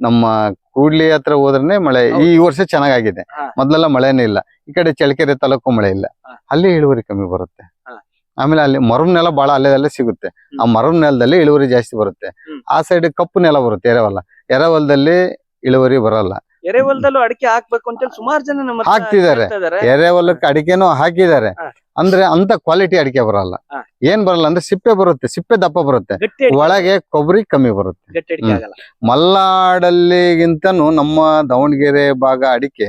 ನಮ್ಮ ಕೂಡ್ಲಿ ಹತ್ರ ಹೋದ್ರೆ ಮಳೆ ಈ ವರ್ಷ ಚೆನ್ನಾಗಾಗಿದೆ. ಮೊದ್ಲೆಲ್ಲಾ ಮಳೆನೇ ಇಲ್ಲ. ಈ ಕಡೆ ಚಳ್ಳಕೆರೆ ತಾಲೂಕು ಮಳೆ ಇಲ್ಲ. ಅಲ್ಲಿ ಇಳುವರಿ ಕಮ್ಮಿ ಬರುತ್ತೆ. ಆಮೇಲೆ ಅಲ್ಲಿ ಮರಂ ನೆಲ ಬಹಳ ಅಲ್ಲೇದಲ್ಲೇ ಸಿಗುತ್ತೆ. ಆ ಹ್ಮ್. ನೆಲದಲ್ಲಿ ಇಳುವರಿ ಜಾಸ್ತಿ ಬರುತ್ತೆ. ಆ ಸೈಡ್ ಕಪ್ಪು ನೆಲ ಬರುತ್ತೆ ಎರೆವಲ್ಲ. ಎರೆವಲದಲ್ಲಿ ಇಳುವರಿ ಬರಲ್ಲ. ಎರೆಹೊಲದಲ್ಲೂ ಅಡಿಕೆ ಹಾಕ್ಬೇಕು ಅಂತ ಸುಮಾರು ಜನ ನಮ್ಮ ಹತ್ರ ಹಾಕ್ತಿದ್ದಾರೆ. ಹೇಳ್ತಾ ಇದಾರೆ. ಎರೆಹೊಲಕ್ಕೆ ಅಡಿಕೆನೂ ಹಾಕಿದ್ದಾರೆ ಹಾ. ಅಂದ್ರೆ ಅಂತ ಕ್ವಾಲಿಟಿ ಅಡಿಕೆ ಬರಲ್ಲ ಹಾ. ಏನ್ ಬರಲ್ಲ ಅಂದ್ರೆ ಸಿಪ್ಪೆ ಬರುತ್ತೆ ಸಿಪ್ಪೆ ದಪ್ಪ ಬರುತ್ತೆ ಗಟ್ಟಿ ಅಡಿಕೆ ಒಳಗೆ ಕೊಬ್ಬರಿ ಕಮ್ಮಿ ಬರುತ್ತೆ ಗಟ್ಟಿ ಅಡಿಕೆ ಹ್ಮ್. ಆಗಲ್ಲ ಮಲ್ನಾಡಲ್ಲಿಗಿಂತನೂ ನಮ್ಮ ದಾವಣಗೆರೆ ಭಾಗ ಅಡಿಕೆ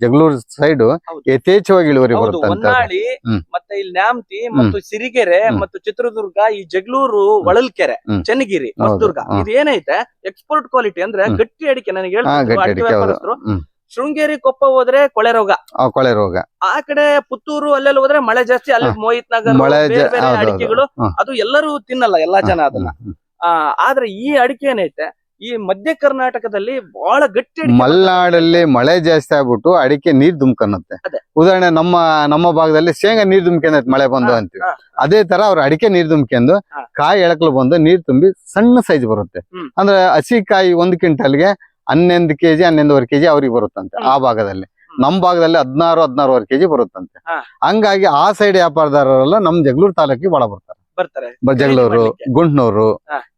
ಜಗಳೂರು ಸೈಡ್. ಯಥೇಚ್ಛವಾಗಿ ಇಳುವರಿ ಬರುತ್ತೆ ಅಂತ ಹೊನ್ನಾಳಿ ಹ್ಮ್. ಮತ್ತೆ ಇಲ್ಲಿ ನ್ಯಾಮತಿ ಮತ್ತು ಸಿರಿಗೆರೆ ಹ್ಮ್. ಮತ್ತು ಚಿತ್ರದುರ್ಗ ಈ ಜಗಳೂರು ಹೊಳಲ್ಕೆರೆ ಹ್ಮ್. ಚನ್ನಗಿರಿ ಹೌದು, ಹೊಸದುರ್ಗ ಹ್ಮ್. ಇದು ಏನೈತೆ ಎಕ್ಸ್ಪೋರ್ಟ್ ಕ್ವಾಲಿಟಿ ಅಂದ್ರೆ ಹ್ಮ್. ಗಟ್ಟಿ ಅಡಿಕೆ ನನಗೆ ಹಾ ಹೇಳ್ತಿದ್ರು ಗಟ್ಟಿ ಅಡಿಕೆ ಅಡಿಕೆ ಹೌದು ವ್ಯಾಪಾರಸ್ಥರು ಹ್ಮ್ ಶೃಂಗೇರಿ ಕೊಪ್ಪ ಹೋದ್ರೆ ಕೊಳೆ ರೋಗ ಆ ಕೊಳೆ ರೋಗ ಆ ಕಡೆ ಪುತ್ತೂರು ಅಲ್ಲೆಲ್ಲ ಹೋದ್ರೆ ಮಳೆ ಜಾಸ್ತಿ ಅಲ್ಲಿ. ಮೋಹಿತ್ ನಗರ್ ಮಳೆ ಬೇರೆ ಬೇರೆ ಹೌದು, ಹೌದು. ಅಡಿಕೆಗಳು ಹ್ಮ್. ಅದು ಎಲ್ಲರೂ ತಿನ್ನಲ್ಲ ಎಲ್ಲಾ ಜನ ಅದನ್ನ ಹ್ಮ್, ಹ್ಮ್. ಆ, ಆದ್ರೆ ಈ ಅಡಿಕೆ ಏನೈತೆ ಈ ಮಧ್ಯ ಕರ್ನಾಟಕದಲ್ಲಿ ಬಹಳ ಗಟ್ಟಿ ಮಲ್ನಾಡಲ್ಲಿ ಮಳೆ ಜಾಸ್ತಿ ಆಗ್ಬಿಟ್ಟು ಅಡಿಕೆ ನೀರ್ ದುಮ್ಕನ್ನತ್ತೆ. ಉದಾಹರಣೆ ನಮ್ಮ ನಮ್ಮ ಭಾಗದಲ್ಲಿ ಶೇಂಗಾ ನೀರ್ ದುಮ್ಕೊಂಡೈತೆ ಮಳೆ ಬಂದು ಅಂತೀವಿ. ಅದೇ ತರ ಅವ್ರ ಅಡಿಕೆ ನೀರ್ ದುಮ್ಕೊಂಡು ಕಾಯಿ ಎಳಕಲು ಬಂದು ನೀರ್ ತುಂಬಿ ಸಣ್ಣ ಸೈಜ್ ಬರುತ್ತೆ. ಅಂದ್ರೆ ಹಸಿ ಕಾಯಿ ಒಂದ್ ಕ್ವಿಂಟಲ್ಗೆ ಹನ್ನೊಂದು ಕೆಜಿ ಹನ್ನೊಂದುವರೆ ಕೆಜಿ ಅವ್ರಿಗೆ ಬರುತ್ತಂತೆ ಆ ಭಾಗದಲ್ಲಿ. ನಮ್ ಭಾಗದಲ್ಲಿ ಹದಿನಾರು ಹದಿನಾರುವರೆ ಕೆಜಿ ಬರುತ್ತಂತೆ. ಹಂಗಾಗಿ ಆ ಸೈಡ್ ವ್ಯಾಪಾರದಾರರೆಲ್ಲ ನಮ್ ಜಗಳೂರು ತಾಲೂಕಿಗೆ ಬಹಳ ಬರ್ತಾರೆ. ಬರ್ತಾರೆ. ಬ- ಜಗಳೂರು ಗುಂಟ್ನೂರು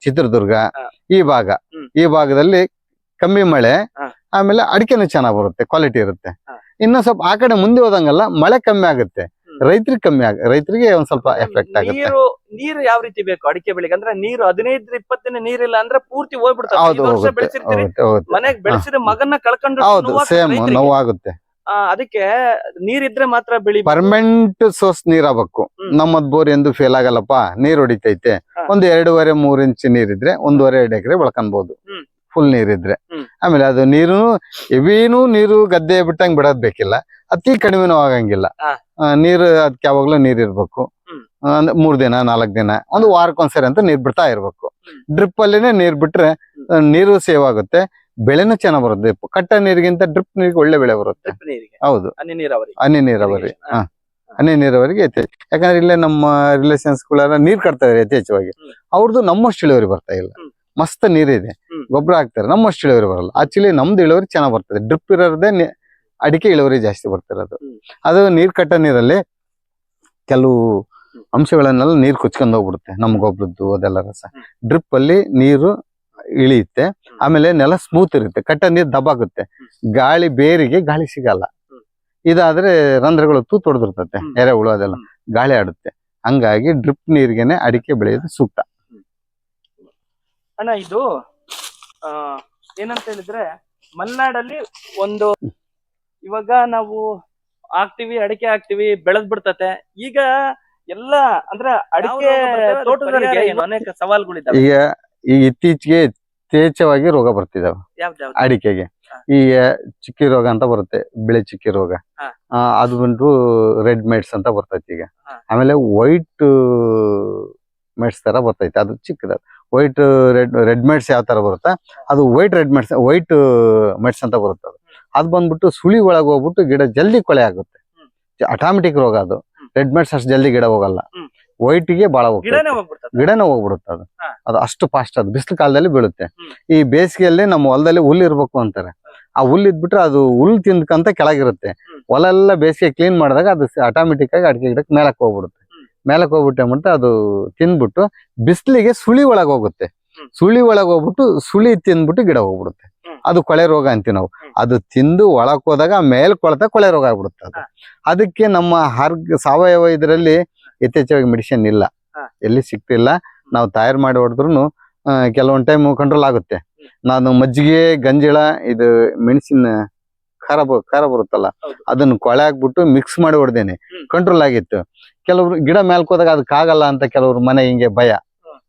ಚಿತ್ರದುರ್ಗ ಈ ಭಾಗ. ಈ ಭಾಗದಲ್ಲಿ ಕಮ್ಮಿ ಮಳೆ ಆಮೇಲೆ ಅಡಿಕೆನು ಚೆನ್ನಾಗ್ ಬರುತ್ತೆ ಕ್ವಾಲಿಟಿ ಇರುತ್ತೆ. ಇನ್ನು ಸ್ವಲ್ಪ ಆ ಕಡೆ ಮುಂದೆ ಹೋದಂಗಲ್ಲ ಮಳೆ ಕಮ್ಮಿ ಆಗುತ್ತೆ. ರೈತರಿಗೆ ಕಮ್ಮಿ ಆಗ ರೈತರಿಗೆ ಒಂದ್ ಸ್ವಲ್ಪ ಎಫೆಕ್ಟ್ ಆಗುತ್ತೆ. ನೀರು ನೀರು ಯಾವ ರೀತಿ ಬೇಕು ಅಡಿಕೆ ಬೆಳೆಗೆ? ಅಂದ್ರೆ ನೀರು ಹದಿನೈದು ಇಪ್ಪತ್ತು ದಿನ ನೀರಿಲ್ಲ ಅಂದ್ರೆ ಪೂರ್ತಿ ಹೋಗ್ಬಿಡ್ತಾರೆ ಮನೆಗೆ ಐದು ವರ್ಷ ಹೋಗುತ್ತೆ. ಬೆಳೆಸಿರ್ತೀರಿ. ಹೋಗುತ್ತೆ ಹೋಗುತ್ತೆ ಮನೆಗ್ ಬೆಳೆಸಿದ ಮಗನ್ನ ಕಳ್ಕೊಂಡು ಹೌದು ಸೇಮ್. ನೋವಾಗುತ್ತೆ. ಅದಕ್ಕೆ ನೀರಿದ್ರೆ ಮಾತ್ರ ಬೆಳಿ ಪರ್ಮನೆಂಟ್ ಸೋರ್ಸ್ ನೀರ್ ಆಗ್ಬೇಕು ನಮ್ಮದ್ ಬೋರ್ ಎಂದು ಫೇಲ್ ಆಗಲ್ಲಪ್ಪ. ನೀರ್ ಹೊಡಿತೈತೆ. ಒಂದ್ ಎರಡೂವರೆ ಮೂರ್ ಇಂಚ್ ನೀರಿದ್ರೆ ಒಂದೂವರೆ ಎರಡು ಎಕರೆ ಬೆಳ್ಕೊಬಹುದು. ಫುಲ್ ನೀರಿದ್ರೆ. ಆಮೇಲೆ ಅದು ನೀರು ಎವಿನೂ ನೀರು ಗದ್ದೆ ಬಿಟ್ಟಂಗ್ ಬಿಡೋದ್ ಬೇಕಿಲ್ಲ. ಅತಿ ಕಡಿಮೆನೂ ಆಗಂಗಿಲ್ಲ. ನೀರು ಅದಕ್ಕೆ ಯಾವಾಗ್ಲೂ ನೀರ್ ಇರ್ಬೇಕು ಅಂದ್ರೆ ಮೂರ್ ದಿನ ನಾಲ್ಕ್ ದಿನ ಒಂದು ವಾರಕ್ಕೊಂದ್ಸರಿ ಅಂತ ನೀರ್ ಬಿಡ್ತಾ ಇರ್ಬೇಕು. ಡ್ರಿಪ್ ಅಲ್ಲಿನೇ ನೀರ್ ಬಿಟ್ರೆ ನೀರು ಸೇವ್ ಆಗುತ್ತೆ. ಬೆಳೆನೂ ಚೆನ್ನಾಗ್ ಬರುತ್ತೆ. ಕಟ್ಟ ನೀರಿಗಿಂತ ಡ್ರಿಪ್ ನೀರಿಗೆ ಒಳ್ಳೆ ಬೆಳೆ ಬರುತ್ತೆ. ನೀರಿಗೆ. ಹೌದು. ಹನಿ ನೀರಾವರಿ. ಹನಿ ನೀರಾವರಿ. ಹಾ. ಹನಿ ನೀರಾವರಿಗೆ ಯಥೇಚ್ಛ ಯಾಕಂದ್ರೆ ಇಲ್ಲೇ ನಮ್ಮ ರಿಲೇಷನ್ಸ್ ಗಳೆಲ್ಲ ನೀರ್ ಕಟ್ತಾ ಇದಾರೆ ಯಥೇಚ್ಛವಾಗಿ. ಅವ್ರದ್ದು ನಮ್ಮಷ್ಟು ಇಳುವರಿ ಬರ್ತಾ ಇಲ್ಲ. ಮಸ್ತ್ ನೀರಿದೆ. ಗೊಬ್ಬರ ಹಾಕ್ತಾರೆ. ನಮ್ಮಷ್ಟು ಇಳುವರಿ ಬರಲ್ಲ. ಆಕ್ಚುಲಿ ನಮ್ದು ಇಳುವರಿ ಚೆನ್ನಾಗ್ ಬರ್ತದೆ. ಡ್ರಿಪ್ ಇರೋದೇ ಅಡಿಕೆ ಇಳುವರಿ ಜಾಸ್ತಿ ಬರ್ತಿರೋದು. ಅದು ನೀರ್ ಕಟ್ಟ ನೀರಲ್ಲಿ ಕೆಲವು ಅಂಶಗಳನ್ನೆಲ್ಲ ನೀರ್ ಕುಚ್ಕೊಂಡ್ ಹೋಗ್ಬಿಡುತ್ತೆ. ನಮ್ಮ ಗೊಬ್ಬರದ್ದು ಅದೆಲ್ಲ ರಸ. ಡ್ರಿಪ್ ಅಲ್ಲಿ ನೀರು ಇಳಿಯುತ್ತೆ. ಆಮೇಲೆ ನೆಲ ಸ್ಮೂತ್ ಇರುತ್ತೆ ಕಟ್ಟ ನೀರ್ ದಬ್ಬಾಗುತ್ತೆ ಗಾಳಿ ಬೇರಿಗೆ ಗಾಳಿ ಸಿಗಲ್ಲ. ಇದಾದ್ರೆ ರಂಧ್ರಗಳು ತೂ ಹೊಡೆದಿರ್ತತೆ ಎರೆ ಎರೆಹುಳು ಅದೆಲ್ಲ. ಗಾಳಿ ಆಡುತ್ತೆ. ಹಂಗಾಗಿ ಡ್ರಿಪ್ ನೀರಿಗೆನೆ ಅಡಿಕೆ ಬೆಳೆಯೋದು ಸೂಕ್ತ. ಅಣ್ಣ ಇದು ಆ ಏನಂತ ಹೇಳಿದ್ರೆ ಮಲೆನಾಡಲ್ಲಿ ಒಂದು ಇವಾಗ ನಾವು ಹಾಕ್ತಿವಿ ಅಡಿಕೆ ಹಾಕ್ತಿವಿ ಬೆಳೆದ್ ಬಿಡ್ತತೆ. ಈಗ ಎಲ್ಲ ಅಂದ್ರೆ ಅಡಿಕೆ ತೋಟಗಾರಿಕೆ ಅನೇಕ ಸವಾಲುಗಳಿದ್ದಾವೆ. ಈಗ ಈ ಇತ್ತೀಚೆಗೆ ಯಥೇಚ್ಛವಾಗಿ ರೋಗ ಬರ್ತಿದಾವೆ. ಯಾವ್ದು ಅಡಿಕೆಗೆ. ಈ ಚಿಕ್ಕಿ ರೋಗ ಅಂತ ಬರುತ್ತೆ ಬಿಳಿ ಚಿಕ್ಕಿ ರೋಗ. ಆ, ಅದು ಬಂದು ರೆಡ್ ಮೇಡ್ಸ್ ಅಂತ ಬರ್ತೈತಿ ಈಗ. ಹಾ. ಆಮೇಲೆ ವೈಟ್ ಮೆಡ್ಸ್ ತರ ಬರ್ತೈತಿ ಅದು ಚಿಕ್ಕದ. ವೈಟ್ ರೆಡ್ ರೆಡ್ ಮೆಡ್ಸ್ ಯಾವ ತರ ಬರುತ್ತಾ? ಅದು white red meds white meds ಅಂತ ಬರುತ್ತೆ ಅದು. ಅದು ಬಂದ್ಬಿಟ್ಟು ಸುಳಿ ಒಳಗೆ ಹೋಗ್ಬಿಟ್ಟು ಗಿಡ ಜಲ್ದಿ ಕೊಳೆ ಆಗುತ್ತೆ. ಆಟೋಮೆಟಿಕ್ ರೋಗ ಅದು. ರೆಡ್ ಮೆಡ್ಸ್ ಅಷ್ಟು ಜಲ್ದಿ ಗಿಡ ಹೋಗಲ್ಲ. ಹ್ಮ್. ವೈಟ್ಗೆ ಬಹಳ ಗಿಡನೇ ಹೋಗ್ತದೆ ಹೋಗ್ಬಿಡ್ತದೆ ಗಿಡನೇ ಹೋಗ್ಬಿಡುತ್ತೆ ಅದು ಹಾ. ಅದು ಅಷ್ಟು ಫಾಸ್ಟ್ ಅದು ಬಿಸಿಲು ಕಾಲದಲ್ಲಿ ಬೀಳುತ್ತೆ ಹ್ಮ್. ಈ ಬೇಸಿಗೆಯಲ್ಲಿ ನಮ್ಮ ಹೊಲದಲ್ಲಿ ಹುಲ್ಲು ಇರ್ಬೇಕು ಅಂತಾರೆ ಆ ಹುಲ್ಲು ಇದ್ಬಿಟ್ರೆ ಅದು ಹುಲ್ಲು ತಿಂದ್ಕಂತ ಕೆಳಗಿರುತ್ತೆ ಹ್ಮ್. ಹೊಲ ಎಲ್ಲ ಬೇಸಿಗೆ ಕ್ಲೀನ್ ಮಾಡಿದಾಗ ಅದು ಆಟೋಮೆಟಿಕ್ ಆಗಿ ಅಡಿಕೆ ಗಿಡಕ್ಕೆ ಮೇಲಕ್ಕೆ ಹೋಗ್ಬಿಡುತ್ತೆ ಹ್ಮ್. ಮೇಲಕ್ಕೆ ಹೋಗ್ಬಿಟ್ಟೆ ಮತ್ತೆ ಅದು ತಿಂದ್ಬಿಟ್ಟು ಬಿಸಿಲಿಗೆ ಸುಳಿ ಒಳಗೆ ಹೋಗುತ್ತೆ ಹ್ಮ್. ಸುಳಿ ಒಳಗೆ ಹೋಗ್ಬಿಟ್ಟು ಸುಳಿ ತಿಂದ್ಬಿಟ್ಟು ಗಿಡ ಹೋಗ್ಬಿಡುತ್ತೆ ಹ್ಮ್. ಅದು ಕೊಳೆ ರೋಗ ಅಂತೀವಿ ನಾವು ಹ್ಮ್. ಅದು ತಿಂದು ಒಳಕ್ ಹೋದಾಗ ಮೇಲ್ ಕೊಳತ ಕೊಳೆ ರೋಗ ಆಗ್ಬಿಡುತ್ತೆ ಅದು ಹಾ. ಅದಕ್ಕೆ ನಮ್ಮ ಹರ್ಗ್ ಸಾವಯವ ಇದರಲ್ಲಿ ಯಥೇಚ್ಛವಾಗಿ ಮೆಡಿಸಿನ್ ಇಲ್ಲ. ಎಲ್ಲಿ ಸಿಗ್ತಿಲ್ಲ. ನಾವು ತಯಾರು ಮಾಡಿ ಹೊಡೆದ್ರು ಕೆಲವೊಂದು ಟೈಮ್ ಕಂಟ್ರೋಲ್ ಆಗುತ್ತೆ. ನಾನು ಮಜ್ಜಿಗೆ ಗಂಜಿಳ ಇದು ಮೆಣಸಿನ ಖಾರ ಬ- ಖಾರ ಬರುತ್ತಲ್ಲ. ಅದನ್ನ ಕೊಳೆ ಹಾಕ್ಬಿಟ್ಟು ಮಿಕ್ಸ್ ಮಾಡಿ ಹೊಡೆದೇನೆ. ಕಂಟ್ರೋಲ್ ಆಗಿತ್ತು. ಕೆಲವರು ಗಿಡ ಮೇಲ್ಕೋದಾಗ ಅದಕ್ಕಾಗಲ್ಲ ಅಂತ ಕೆಲವರು ಮನೆ ಹಿಂಗೆ ಭಯ.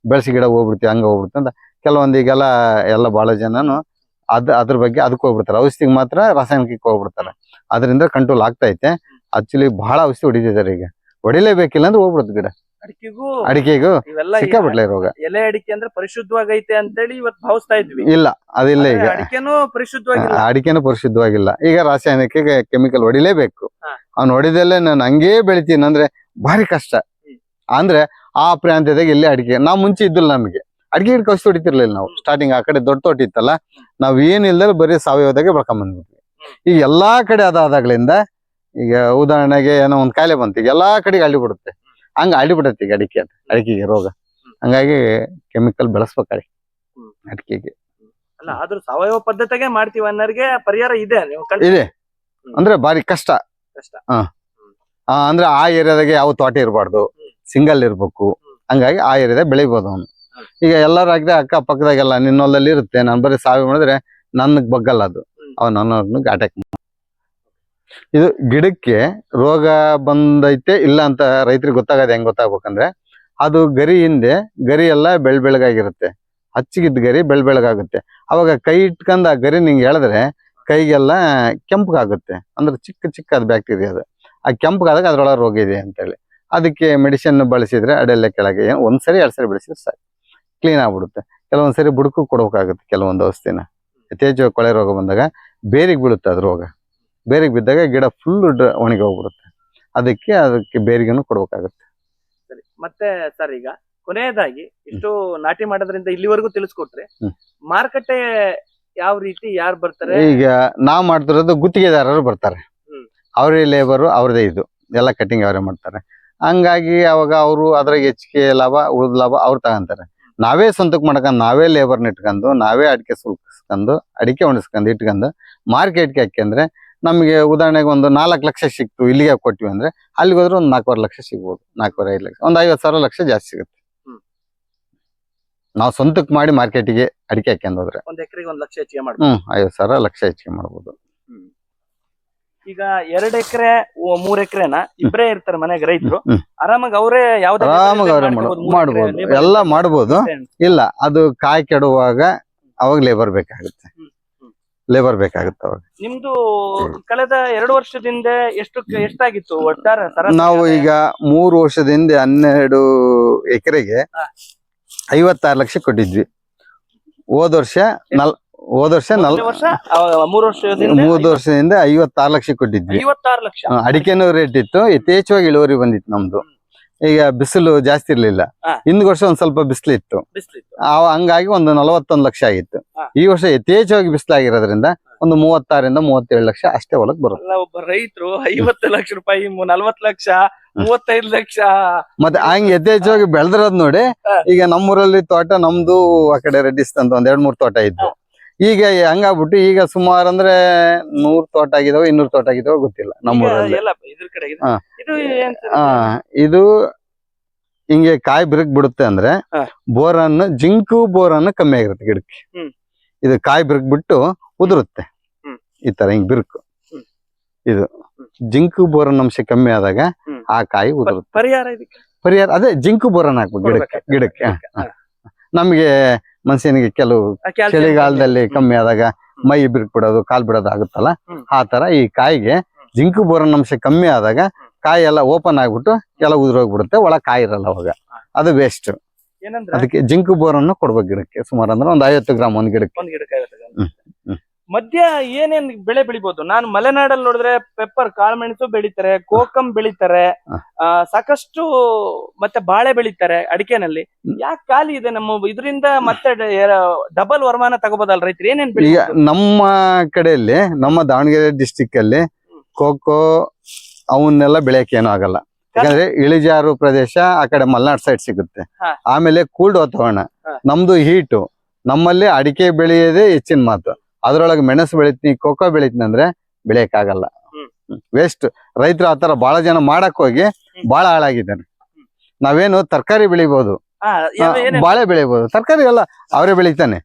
ಬೆಳೆಸಿ ಗಿಡ ಹೋಗ್ಬಿಡ್ತೀವಿ ಹಂಗೆ ಹೋಗ್ಬಿಡ್ತು ಅಂತ. ಕೆಲವೊಂದು ಈಗೆಲ್ಲ ಎಲ್ಲ ಬಹಳ ಜನನು ಅದ್ ಅದ್ರ ಬಗ್ಗೆ ಅದಕ್ಕೆ ಹೋಗ್ಬಿಡ್ತಾರೆ. ಔಷಧಿಗೆ ಮಾತ್ರ ರಾಸಾಯನಿಕಕ್ಕೆ ಹೋಗ್ಬಿಡ್ತಾರೆ. ಅದರಿಂದ ಕಂಟ್ರೋಲ್ ಆಗ್ತಾ ಐತೆ. ಆಕ್ಚುಲಿ ಬಹಳ ಔಷಧಿ ಹೊಡಿತಿದ್ದಾರೆ ಈಗ. ಹೊಡಿಲೇಬೇಕಿಲ್ಲ ಅಂದ್ರೆ ಹೋಗ್ಬಿಡುತ್ತೆ ಗಿಡ. ಅಡಿಕೆಗೂ ಅಡಿಕೆಗೂ ಇವೆಲ್ಲ ಈಗ ರೋಗ. ಎಲೆ ಅಡಿಕೆ ಅಂದ್ರೆ ಪರಿಶುದ್ಧವಾಗೈತೆ ಅಂತೇಳಿ ಇವತ್ತು ಭಾವಿಸ್ತಾ ಇದ್ವಿ. ಇಲ್ಲ ಅದಿಲ್ಲ ಈಗ. ಅಡಿಕೆನೂ ಪರಿಶುದ್ಧವಾಗಿಲ್ಲ. ಅಡಿಕೆನೂ ಪರಿಶುದ್ಧವಾಗಿಲ್ಲ. ಈಗ ರಾಸಾಯನಿಕ ಕೆಮಿಕಲ್ ಹೊಡಿಲೇಬೇಕು. ಅವ್ನು ಹೊಡಿದಲ್ಲೇ ನಾನು ಹಂಗೇ ಬೆಳಿತೀನಿ ಅಂದ್ರೆ ಭಾರಿ ಕಷ್ಟ. ಅಂದ್ರೆ ಆ ಪ್ರಾಂತ್ಯದಾಗ ಎಲ್ಲಿ ಅಡಿಕೆ ನಾವು ಮುಂಚೆ ಇದ್ದಿಲ್ಲ ನಮಗೆ. ಅಡಿಕೆ ಗಿಡ ಕಷ್ಟ ಹೊಡಿತಿರ್ಲಿಲ್ಲ ನಾವು. ಸ್ಟಾರ್ಟಿಂಗ್ ಆ ಕಡೆ ದೊಡ್ಡ ತೋಟ ಇತ್ತಲ್ಲ ನಾವ್ ಏನಿಲ್ದಲ್ಲ ಬರೀ ಸಾವಯವದಾಗೆ ಬೆಳ್ಕೊಂಬಂದ್ಬಿಟ್ವಿ. ಈಗ ಎಲ್ಲಾ ಕಡೆ ಅದಾದಾಗ್ಲಿಂದ ಈಗ ಉದಾಹರಣೆಗೆ ಏನೋ ಒಂದ್ ಕಾಯಿಲೆ ಬಂತು ಈಗ ಎಲ್ಲಾ ಕಡೆಗೆ ಅಳ್ಳಿ ಬಿಡುತ್ತೆ. ಹಂಗ ಅಳ್ಳಿ ಬಿಡುತ್ತೆ ಈಗ ಅಡಿಕೆ ಅಡಿಕೆಗೆ ರೋಗ. ಹಂಗಾಗಿ ಕೆಮಿಕಲ್ ಬೆಳೆಸ್ಬೇಕಾರೆ ಹ್ಮ್. ಅಡಿಕೆಗೆ. ಅಲ್ಲ ಆದ್ರೂ ಸಾವಯವ ಪದ್ಧತಿಗೆ ಮಾಡ್ತೀವಿ ಅನ್ನೋರಿಗೆ ಪರಿಹಾರ ಇದೆ ನೀವು ಇದೆ. ಅಂದ್ರೆ ಬಾರಿ ಕಷ್ಟ. ಕಷ್ಟ. ಆ, ಅಂದ್ರೆ ಆ ಏರಿಯಾದಾಗೆ ಯಾವ ತೋಟ ಇರಬಾರ್ದು ಸಿಂಗಲ್ ಇರ್ಬೇಕು. ಹಂಗಾಗಿ ಆ ಏರಿಯಾದಾಗ ಬೆಳಿಬೋದು ಅವನು. ಈಗ ಎಲ್ಲರೂ ಹಾಕಿದ್ರೆ ಅಕ್ಕ ಪಕ್ಕದಾಗೆಲ್ಲ ನಿನ್ನ ಹೊಲದಲ್ಲಿ ಇರುತ್ತೆ ನಾನು ಬರೀ ಸಾವಿ ಮಾಡಿದ್ರೆ ನನ್ಗ್ ಬಗ್ಗಲ್ಲ ಅದು. ಹ್ಮ್. ಅವ್ ನನ್ನ ಅಟ್ಯಾಕ್ ಇದು ಗಿಡಕ್ಕೆ ರೋಗ ಬಂದೈತೆ ಇಲ್ಲ ಅಂತ ರೈತರಿಗೆ ಗೊತ್ತಾಗೋದು ಹೆಂಗ್ ಗೊತ್ತಾಗ್ಬೇಕಂದ್ರೆ ಅದು ಗರಿ ಹಿಂದೆ ಗರಿ ಎಲ್ಲ ಬೆಳ್ ಬೆಳಗಾಗಿರುತ್ತೆ. ಹಚ್ಚಿಗಿದ್ದ ಗರಿ ಬೆಳ್ ಬೆಳಗಾಗುತ್ತೆ. ಅವಾಗ ಕೈ ಇಟ್ಕೊಂಡ್ ಆ ಗರಿ ನಿಂಗೆ ಹೇಳಿದ್ರೆ ಕೈಗೆಲ್ಲ ಕೆಂಪಗಾಗುತ್ತೆ. ಅಂದ್ರೆ ಚಿಕ್ಕ ಚಿಕ್ಕ ಅದು ಬ್ಯಾಕ್ಟೀರಿಯಾ ಅದು. ಆ ಕೆಂಪಗಾದಾಗ ಅದ್ರೊಳಗೆ ರೋಗ ಇದೆ ಅಂತೇಳಿ. ಅದಕ್ಕೆ ಮೆಡಿಸಿನ್ ಬಳಸಿದ್ರೆ ಅಡೆಲ್ಲ ಕೆಳಗೆ ಒಂದು ಒಂದ್ಸರಿ ಎರಡು ಸರಿ ಬೆಳೆಸಿದ್ರೆ ಸಾಕು. ಕ್ಲೀನ್ ಆಗ್ಬಿಡುತ್ತೆ. ಕೆಲವೊಂದ್ ಸರಿ ಬುಡಕು ಕೊಡ್ಬೇಕಾಗುತ್ತೆ ಕೆಲವೊಂದು ಔಷಧಿನ. ಯಥೇಚ್ಛ ಕೊಳೆ ರೋಗ ಬಂದಾಗ ಬೇರಿಗೆ ಬೀಳುತ್ತೆ ಅದು ರೋಗ. ಬೇರಿಗೆ ಬಿದ್ದಾಗ ಗಿಡ ಫುಲ್ ಒಣಗಿ ಹೋಗ್ಬಿಡುತ್ತೆ. ಅದಕ್ಕೆ ಅದಕ್ಕೆ ಬೇರಿಗೆನು ಕೊಡ್ಬೇಕಾಗುತ್ತೆ. ಸರಿ ಮತ್ತೆ ಸರ್ ಈಗ ಕೊನೆಯದಾಗಿ ಇಷ್ಟು ನಾಟಿ ಮಾಡೋದ್ರಿಂದ ಇಲ್ಲಿವರೆಗೂ ತಿಳಿಸ್ಕೊಟ್ರಿ. ಮಾರುಕಟ್ಟೆ ಯಾವ ರೀತಿ ಯಾರು ಬರ್ತಾರೆ? ಈಗ ನಾವು ಮಾಡ್ತಿರೋದು ಗುತ್ತಿಗೆದಾರರು ಬರ್ತಾರೆ. ಅವರೇ ಲೇಬರು ಅವ್ರದೇ ಇದು. ಎಲ್ಲ ಕಟಿಂಗ್ ಅವರೇ ಮಾಡ್ತಾರೆ. ಹಂಗಾಗಿ ಅವಾಗ ಅವರು ಅದ್ರಾಗ ಹೆಚ್ಚಿಗೆ ಲಾಭ ಉಳಿದ ಲಾಭ ಅವ್ರು ತಗೊಂತಾರೆ. ನಾವೇ ಸ್ವಂತಕ್ಕೆ ಮಾಡ್ಕೊಂಡು ನಾವೇ ಲೇಬರ್ನ ಇಟ್ಕೊಂಡು ನಾವೇ ಅಡಿಕೆ ಸುಲ್ಕಿಸ್ಕೊಂಡು ಅಡಿಕೆ ಒಣಸ್ಕೊಂಡು ಇಟ್ಕೊಂಡು ಮಾರ್ಕೆಟ್ಗೆ ಹಾಕ್ಯಂದ್ರೆ ನಮಗೆ ಉದಾಹರಣೆಗೆ ಒಂದು ನಾಲ್ಕು ಲಕ್ಷ ಸಿಕ್ತು ಇಲ್ಲಿಗೆ ಕೊಟ್ವಿ ಅಂದ್ರೆ ಅಲ್ಲಿಗೆ ಹೋದ್ರೆ ಒಂದು ನಾಲ್ಕೂವರೆ ಲಕ್ಷ ಸಿಗ್ಬೋದು ನಾಲ್ಕೂವರೆ ಐದು ಲಕ್ಷ ಒಂದು ಐವತ್ತು ಸಾವಿರ ಲಕ್ಷ ಜಾಸ್ತಿ ಸಿಗುತ್ತೆ. ನಾವು ಸ್ವಂತಕ್ಕೆ ಮಾಡಿ ಮಾರ್ಕೆಟಿಗೆ ಅಡಿಕೆ ಹಾಕ್ಯಂಡ್ ಹೋದ್ರೆ. ಒಂದ್ ಎಕರೆಗೆ ಒಂದ್ ಲಕ್ಷ ಹೆಚ್ಚಿಗೆ ಮಾಡ್ಬೋದು. ಹ್ಮ್ ಐವತ್ತು ಸಾವಿರ ಲಕ್ಷ ಹೆಚ್ಚಿಗೆ ಮಾಡ್ಬೋದು. ಈಗ ಎರಡ್ ಎಕರೆ ಮೂರ್ ಎಕರೆನ? ಇಬ್ಬರೇ ಇರ್ತಾರೆ ಮನೆಗೆ ರೈತರು. ಹ್ಮ್. ಆರಾಮಾಗಿ ಅವರೇ ಯಾವ್ದು ಆರಾಮಾಗಿ ಅವ್ರೆ ಮಾಡ್ಬೋದು. ಮಾಡ್ಬೋದು. ಎಲ್ಲ ಮಾಡ್ಬೋದು. ಇಲ್ಲ ಅದು ಕಾಯಿ ಕೆಡುವಾಗ ಅವಾಗ ಲೇಬರ್ ಬೇಕಾಗುತ್ತೆ. ಲೇಬರ್ ಬೇಕಾಗುತ್ತೆ ಅವಾಗ ನಿಮ್ದು ಕಳೆದ ಎರಡು ವರ್ಷದಿಂದ ಎಷ್ಟು ಎಷ್ಟಾಗಿತ್ತು ಒಟ್ಟಾರೆ ಸರಾಸರಿ ನಾವು ಆದಾಯ? ಈಗ ಮೂರು ವರ್ಷದಿಂದ ಹನ್ನೆರಡು ಎಕರೆಗೆ ಹಾ. ಐವತ್ತಾರು ಲಕ್ಷ ಕೊಟ್ಟಿದ್ವಿ. ಹೋದ ವರ್ಷ ನಲ್ ಹೋದ ವರ್ಷ ನಲ್ ಮೊದಲನೇ ವರ್ಷ ಆ, ಮೂರು ವರ್ಷದಿಂದ ಮೂರು ವರ್ಷದಿಂದ ಐವತ್ತಾರು ಲಕ್ಷ ಕೊಟ್ಟಿದ್ವಿ. ಐವತ್ತಾರು ಲಕ್ಷ. ಹಾ, ಅಡಿಕೆನೂ ರೇಟ್ ಇತ್ತು ಯಥೇಚ್ಛವಾಗಿ ಇಳುವರಿ ಬಂದಿತ್ತು ನಮ್ದು. ಈಗ ಬಿಸಿಲು ಜಾಸ್ತಿ ಇರ್ಲಿಲ್ಲ. ಹಿಂದ್ ವರ್ಷ ಒಂದ್ ಸ್ವಲ್ಪ ಬಿಸಿಲು ಇತ್ತು ಹಂಗಾಗಿ ಒಂದು ನಲವತ್ತೊಂದು ಲಕ್ಷ ಆಗಿತ್ತು. ಈ ವರ್ಷ ಯಥೇಚ್ಛವಾಗಿ ಬಿಸಿಲಾಗಿರೋದ್ರಿಂದ ಒಂದು ಮೂವತ್ತಾರರಿಂದ ಮೂವತ್ತೇಳು ಲಕ್ಷ ಅಷ್ಟೇ ಹೊಲಕ್ ಬರುತ್ತೆ. ಒಬ್ಬ ರೈತರು ಐವತ್ತು ಲಕ್ಷ ರೂಪಾಯಿ ನಲ್ವತ್ತು ಲಕ್ಷ ಮೂವತ್ತೈದು ಲಕ್ಷ. ಮತ್ತೆ ಹಂಗೆ ಯಥೇಚ್ಛವಾಗಿ ಬೆಳೆದಿರೋದ್ ನೋಡಿ. ಈಗ ನಮ್ಮೂರಲ್ಲಿ ತೋಟ ನಮ್ದು ಆ ಕಡೆ ರೆಡ್ಡಿಸ್ ಅಂತ ಒಂದ್ ಎರಡ್ ಮೂರ್ ತೋಟ ಇದ್ವು ಈಗ ಹಂಗಾಗ್ಬಿಟ್ಟು ಈಗ ಸುಮಾರು ಅಂದ್ರೆ ನೂರ್ ತೋಟ ಆಗಿದಾವ ಇನ್ನೂರ್ ತೋಟ ಆಗಿದಾವ ಗೊತ್ತಿಲ್ಲ ನಮ್ಮೂರಲ್ಲಿ. ಹಾ. ಇದು ಹಿಂಗೆ ಕಾಯಿ ಬಿರುಕ್ ಬಿಡುತ್ತೆ ಅಂದ್ರೆ ಬೋರ್ ಬೋರನ್ ಜಿಂಕು ಬೋರನ್ ಕಮ್ಮಿ ಆಗಿರುತ್ತೆ ಗಿಡಕ್ಕೆ. ಇದು ಕಾಯಿ ಬಿರುಕ್ ಬಿಟ್ಟು ಉದುರುತ್ತೆ. ಈ ತರ ಹಿಂಗ್ ಬಿರುಕು. ಇದು ಜಿಂಕು ಬೋರನ್ ಅಂಶ ಕಮ್ಮಿ ಆದಾಗ ಆ ಕಾಯಿ ಉದುರುತ್ತೆ. ಪರಿಹಾರ ಅದೇ ಜಿಂಕು ಬೋರನ್ ಹಾಕ್ಬೇಕು ಗಿಡಕ್ಕೆ. ಗಿಡಕ್ಕೆ. ನಮ್ಗೆ ಮನುಷ್ಯನಿಗೆ ಕೆಲವು ಚಳಿಗಾಲದಲ್ಲಿ ಕಮ್ಮಿ ಆದಾಗ ಮೈ ಬಿರಿ ಬಿಡೋದು ಕಾಲ್ ಬಿಡೋದು ಆಗುತ್ತಲ್ಲ. ಆ ತರ ಈ ಕಾಯಿಗೆ ಜಿಂಕ್ ಬೋರನ್ ಅಂಶ ಕಮ್ಮಿ ಆದಾಗ ಕಾಯಿ ಎಲ್ಲ ಓಪನ್ ಆಗ್ಬಿಟ್ಟು ಎಲ್ಲ ಉದುರೋಗ್ಬಿಡುತ್ತೆ ಒಳ ಕಾಯಿ ಇರಲ್ಲ ಅವಾಗ. ಅದು ವೇಸ್ಟ್ ಅದಕ್ಕೆ ಜಿಂಕ್ ಬೋರನ್ನು ಕೊಡ್ಬೇಕು ಗಿಡಕ್ಕೆ. ಸುಮಾರು ಅಂದ್ರೆ ಒಂದು ಐವತ್ತು ಗ್ರಾಮ್ ಒಂದ್ ಗಿಡಕ್ಕೆ. ಮಧ್ಯ ಏನೇನ್ ಬೆಳೆ ಬೆಳಿಬಹುದು ನಾನು ಮಲೆನಾಡಲ್ಲಿ ನೋಡಿದ್ರೆ ಪೆಪ್ಪರ್ ಕಾಳುಮೆಣಸು ಬೆಳಿತಾರೆ ಕೋಕಂ ಬೆಳಿತಾರೆ ಆ, ಸಾಕಷ್ಟು ಮತ್ತೆ ಬಾಳೆ ಬೆಳಿತಾರೆ ಅಡಿಕೆನಲ್ಲಿ. ಯಾಕೆ ಖಾಲಿ ಇದೆ ನಮ್ಮ ಇದರಿಂದ ಮತ್ತೆ ಡಬಲ್ ವರಮಾನ ತಗೋಬೋದಲ್ಲ ರೈತರು? ಏನೇನ್ ಬೆಳಿ ಈಗ ನಮ್ಮ ಕಡೆಯಲ್ಲಿ ನಮ್ಮ ದಾವಣಗೆರೆ ಡಿಸ್ಟಿಕ್ ಅಲ್ಲಿ ಕೋಕೋ ಅವನ್ನೆಲ್ಲ ಬೆಳೆಯಕ್ಕೆ ಏನೂ ಆಗಲ್ಲ. ಯಾಕಂದ್ರೆ ಇಳಿಜಾರು ಪ್ರದೇಶ ಆ ಕಡೆ ಮಲ್ನಾಡ್ ಸೈಡ್ ಸಿಗುತ್ತೆ. ಆಮೇಲೆ ಕೂಲ್ಡ್ ವಾತಾವರಣ. ನಮ್ದು ಹೀಟು ನಮ್ಮಲ್ಲಿ ಅಡಿಕೆ ಬೆಳೆಯೋದೇ ಹೆಚ್ಚಿನ ಮಾತು ಅದ್ರೊಳಗೆ ಮೆಣಸು ಬೆಳಿತೀನಿ ಕೋಕೋ ಬೆಳಿತೀನಿ ಅಂದ್ರೆ ಬೆಳೆಯಕ್ಕಾಗಲ್ಲ. ವೇಸ್ಟ್ ರೈತರು ಆತರ ಬಹಳ ಜನ ಮಾಡಕ್ ಹೋಗಿ ಬಹಳ ಹಾಳಾಗಿದ್ದಾನೆ ನಾವೇನು ತರಕಾರಿ ಬೆಳಿಬಹುದು ಬಾಳೆ ಬೆಳಿಬಹುದು ತರಕಾರಿ ಎಲ್ಲ ಅವರೇ ಬೆಳಿತಾನೆ.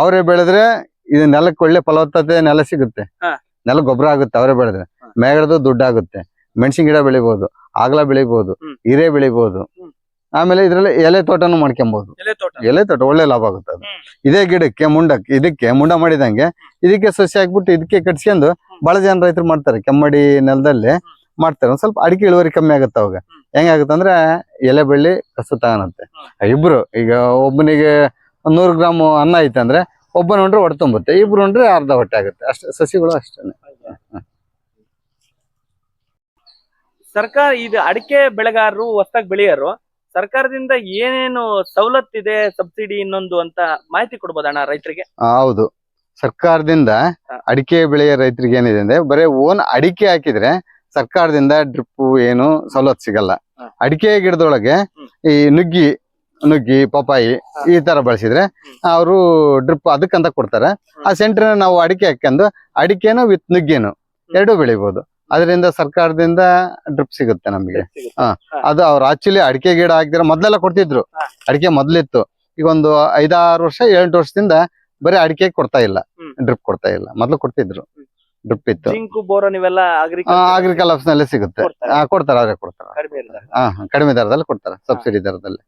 ಅವರೇ ಬೆಳೆದ್ರೆ ಇದು ನೆಲಕ್ಕೆ ಒಳ್ಳೆ ಫಲವತ್ತತೆ ನೆಲ ಸಿಗುತ್ತೆ. ನೆಲ ಗೊಬ್ಬರ ಆಗುತ್ತೆ ಅವರೇ ಬೆಳೆದ್ರೆ. ಮೇಗಡದು ದುಡ್ಡಾಗುತ್ತೆ. ಆಗುತ್ತೆ ಮೆಣಸಿನ ಗಿಡ ಬೆಳಿಬಹುದು ಆಗ್ಲ ಬೆಳಿಬಹುದು. ಹೀರೆ ಬೆಳಿಬಹುದು. ಆಮೇಲೆ ಇದ್ರಲ್ಲಿ ಎಲೆ ತೋಟನು ಮಾಡ್ಕೊಬಹುದು ಎಲೆ ತೋಟ. ಎಲೆ ತೋಟ ಒಳ್ಳೆ ಲಾಭ ಆಗುತ್ತೆ ಅದು. ಇದೇ ಗಿಡಕ್ಕೆ ಮುಂಡಕ್ಕೆ ಇದಕ್ಕೆ ಮುಂಡ ಮಾಡಿದಂಗೆ ಇದಕ್ಕೆ ಸಸ್ಯ ಹಾಕ್ಬಿಟ್ಟು ಇದಕ್ಕೆ ಕಟ್ಸ್ಕೊಂಡು ಬಹಳ ಜನ ರೈತರು ಮಾಡ್ತಾರೆ. ಕೆಮ್ಮಡಿ ನೆಲದಲ್ಲಿ ಮಾಡ್ತಾರೆ. ಒಂದ್ ಸ್ವಲ್ಪ ಅಡಿಕೆ ಇಳುವರಿ ಕಮ್ಮಿ ಆಗುತ್ತೆ ಅವಾಗ. ಹೆಂಗಾಗುತ್ತೆ ಅಂದ್ರೆ ಎಲೆ ಬೆಳ್ಳಿ ಕಸು ಇಬ್ರು ಈಗ ಒಬ್ಬನಿಗೆ ನೂರು ಗ್ರಾಮ್ ಅನ್ನ ಐತೆ ಅಂದ್ರೆ ಒಬ್ಬನ ಉಂಡ್ರೆ ಹೊಟ್ಟೆ ತುಂಬುತ್ತೆ ಇಬ್ರು ಉಂಡ್ರೆ ಅರ್ಧ ಹೊಟ್ಟೆ ಆಗುತ್ತೆ. ಅಷ್ಟೇ ಸಸಿಗಳು ಅಷ್ಟೇ. ಸರ್ಕಾರ ಇದು ಅಡಿಕೆ ಬೆಳೆಗಾರರು ಹೊಸ್ತಾಗಿ ಬೆಳೆಯೋರು ಸರ್ಕಾರದಿಂದ ಏನೇನು ಸವಲತ್ತಿದೆ ಸಬ್ಸಿಡಿ ಇನ್ನೊಂದು ಅಂತ ಮಾಹಿತಿ ಕೊಡ್ಬೋದಣ್ಣ ರೈತರಿಗೆ? ಹೌದು. ಸರ್ಕಾರದಿಂದ ಅಡಿಕೆ ಬೆಳೆಯ ರೈತರಿಗೆ ಏನಿದೆ ಅಂದ್ರೆ ಬರೀ ಓನ್ ಅಡಿಕೆ ಹಾಕಿದ್ರೆ ಸರ್ಕಾರದಿಂದ ಡ್ರಿಪ್ ಏನು ಸವಲತ್ತು ಸಿಗಲ್ಲ. ಅಡಿಕೆ ಗಿಡದೊಳಗೆ ಈ ನುಗ್ಗಿ ನುಗ್ಗಿ ಪಪಾಯಿ ಈ ತರ ಬಳಸಿದ್ರೆ ಅವರು ಡ್ರಿಪ್ ಅದಕ್ಕಂತ ಕೊಡ್ತಾರೆ. ಆ ಸೆಂಟರ್ ನಾವು ಅಡಿಕೆ ಹಾಕೊಂಡು ಅಡಿಕೆನು ವಿತ್ ನುಗ್ಗೇನು ಎರಡು ಬೆಳಿಬಹುದು ಅದರಿಂದ ಸರ್ಕಾರದಿಂದ ಡ್ರಿಪ್ ಸಿಗುತ್ತೆ ನಮಗೆ. ಹಾ. ಅದು ಅವ್ರು ಆಕ್ಚುಲಿ ಅಡಿಕೆ ಗಿಡ ಹಾಕಿದ್ರೆ ಮೊದ್ಲೆಲ್ಲ ಕೊಡ್ತಿದ್ರು. ಅಡಿಕೆ ಮೊದ್ಲಿತ್ತು. ಈಗ ಒಂದು ಐದಾರು ವರ್ಷ ಎಂಟು ವರ್ಷದಿಂದ ಬರೀ ಅಡಿಕೆ ಕೊಡ್ತಾ ಇಲ್ಲ. ಡ್ರಿಪ್ ಕೊಡ್ತಾ ಇಲ್ಲ. ಮೊದ್ಲು ಕೊಡ್ತಿದ್ರು. ಡ್ರಿಪ್ ಇತ್ತು. ಅಗ್ರಿಕಲ್ ಆಫೀಸ್ನಲ್ಲಿ ಸಿಗುತ್ತೆ. ಕೊಡ್ತಾರೆ. ಆ, ಕೊಡ್ತಾರೆ ಅವ್ರೆ ಕೊಡ್ತಾರೆ. ಕಡಿಮೆ ದರದಲ್ಲಿ ಕೊಡ್ತಾರೆ ಸಬ್ಸಿಡಿ ದರದಲ್ಲಿ.